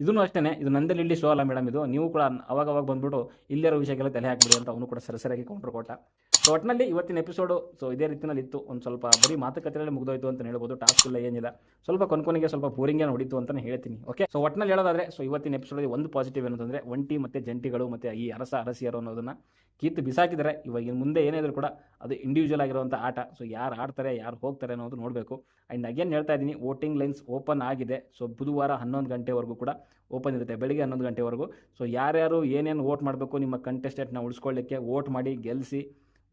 ಇದನ್ನು ಅಷ್ಟೇ ಇದು ನಂದಲ್ಲಿ ಇಲ್ಲಿ ಶೋ ಅಲ್ಲ ಮೇಡಮ್ ಇದು. ನೀವು ಕೂಡ ಅವಾಗ ಅವಾಗ ಬಂದ್ಬಿಟ್ಟು ಇಲ್ಲಿರೋ ವಿಷಯಕ್ಕೆಲ್ಲ ತಲೆ ಹಾಕಿಬಿಡಿ ಅಂತ ಅವನು ಕೂಡ ಸರಸರಿಯಾಗಿ ಕೌಂಟ್ರ್ ಕೊಟ್ಟ. ಸೊ ಒಟ್ಟಿನಲ್ಲಿ ಇವತ್ತಿನ ಎಪಿಸೋಡು ಸೊ ಇದೇ ರೀತಿಯಲ್ಲಿ ಇತ್ತು. ಒಂದು ಸ್ವಲ್ಪ ಬರೀ ಮಾತುಕತೆಯಲ್ಲಿ ಮುಗಿದೋಯ್ತು ಅಂತ ಹೇಳ್ಬೋದು. ಟಾಸ್ಕ್ ಇಲ್ಲ ಏನಿಲ್ಲ. ಸ್ವಲ್ಪ ಕೊನ್ಕೊನಿಗೆ ಸ್ವಲ್ಪ ಬೋರಿಂಗೇ ಹೊಡಿತು ಅಂತಲೇ ಹೇಳ್ತೀನಿ ಓಕೆ ಸೊ ಒಟ್ಟಿನಲ್ಲಿ ಹೇಳೋದಾದ್ರೆ ಸೊ ಇವತ್ತಿನ ಎಪಿಸೋಡಲ್ಲಿ ಒಂದು ಪಾಸಿಟಿವ್ ಏನಂತಂದರೆ ಒಂಟಿ ಮತ್ತು ಜಂಟಿಗಳು ಮತ್ತು ಈ ಅರಸ ಅರಸಿಯರು ಅನ್ನೋದನ್ನು ಕೀತು ಬಿಸಾಕಿದರೆ ಇವಾಗ ಮುಂದೆ ಏನಿದ್ರು ಕೂಡ ಅದು ಇಂಡಿವಿಜುವಲ್ ಆಗಿರುವಂಥ ಆಟ. ಸೊ ಯಾರು ಆಡ್ತಾರೆ, ಯಾರು ಹೋಗ್ತಾರೆ ಅನ್ನೋದು ನೋಡಬೇಕು. ಆ್ಯಂಡ್ ಅಗೇನ್ ಹೇಳ್ತಾ ಇದ್ದೀನಿ ವೋಟಿಂಗ್ ಲೈನ್ಸ್ ಓಪನ್ ಆಗಿದೆ. ಸೊ ಬುಧವಾರ ಹನ್ನೊಂದು ಗಂಟೆವರೆಗೂ ಕೂಡ ಓಪನ್ ಇರುತ್ತೆ. ಬೆಳಿಗ್ಗೆ ಹನ್ನೊಂದು ಗಂಟೆವರೆಗೂ. ಸೊ ಯಾರ್ಯಾರು ಏನೇನು ವೋಟ್ ಮಾಡಬೇಕು ನಿಮ್ಮ ಕಂಟೆಸ್ಟೆಂಟ್ನ ಉಳಿಸ್ಕೊಳ್ಳಿಕ್ಕೆ ವೋಟ್ ಮಾಡಿ ಗೆಲ್ಲಿಸಿ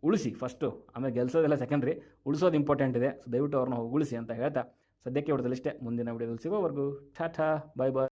ಉಳಿಸಿ ಫಸ್ಟು ಆಮೇಲೆ ಗೆಲ್ಸೋದೆಲ್ಲ ಸೆಕೆಂಡ್ರಿ ಉಳಿಸೋದು ಇಂಪಾರ್ಟೆಂಟ್ ಇದೆ. ಸೊ ದಯವಿಟ್ಟು ಅವ್ರನ್ನ ಉಳಿಸಿ ಅಂತ ಹೇಳ್ತಾ. ಸದ್ಯಕ್ಕೆ ಹೊಡೆದಲ್ಲಿಷ್ಟೇ ಮುಂದಿನ ವಿಡಿಯೋದಲ್ಲಿ ಸಿಗೋವರೆಗೂ ಟಾಟಾ ಬಾಯ್ ಬಾಯ್.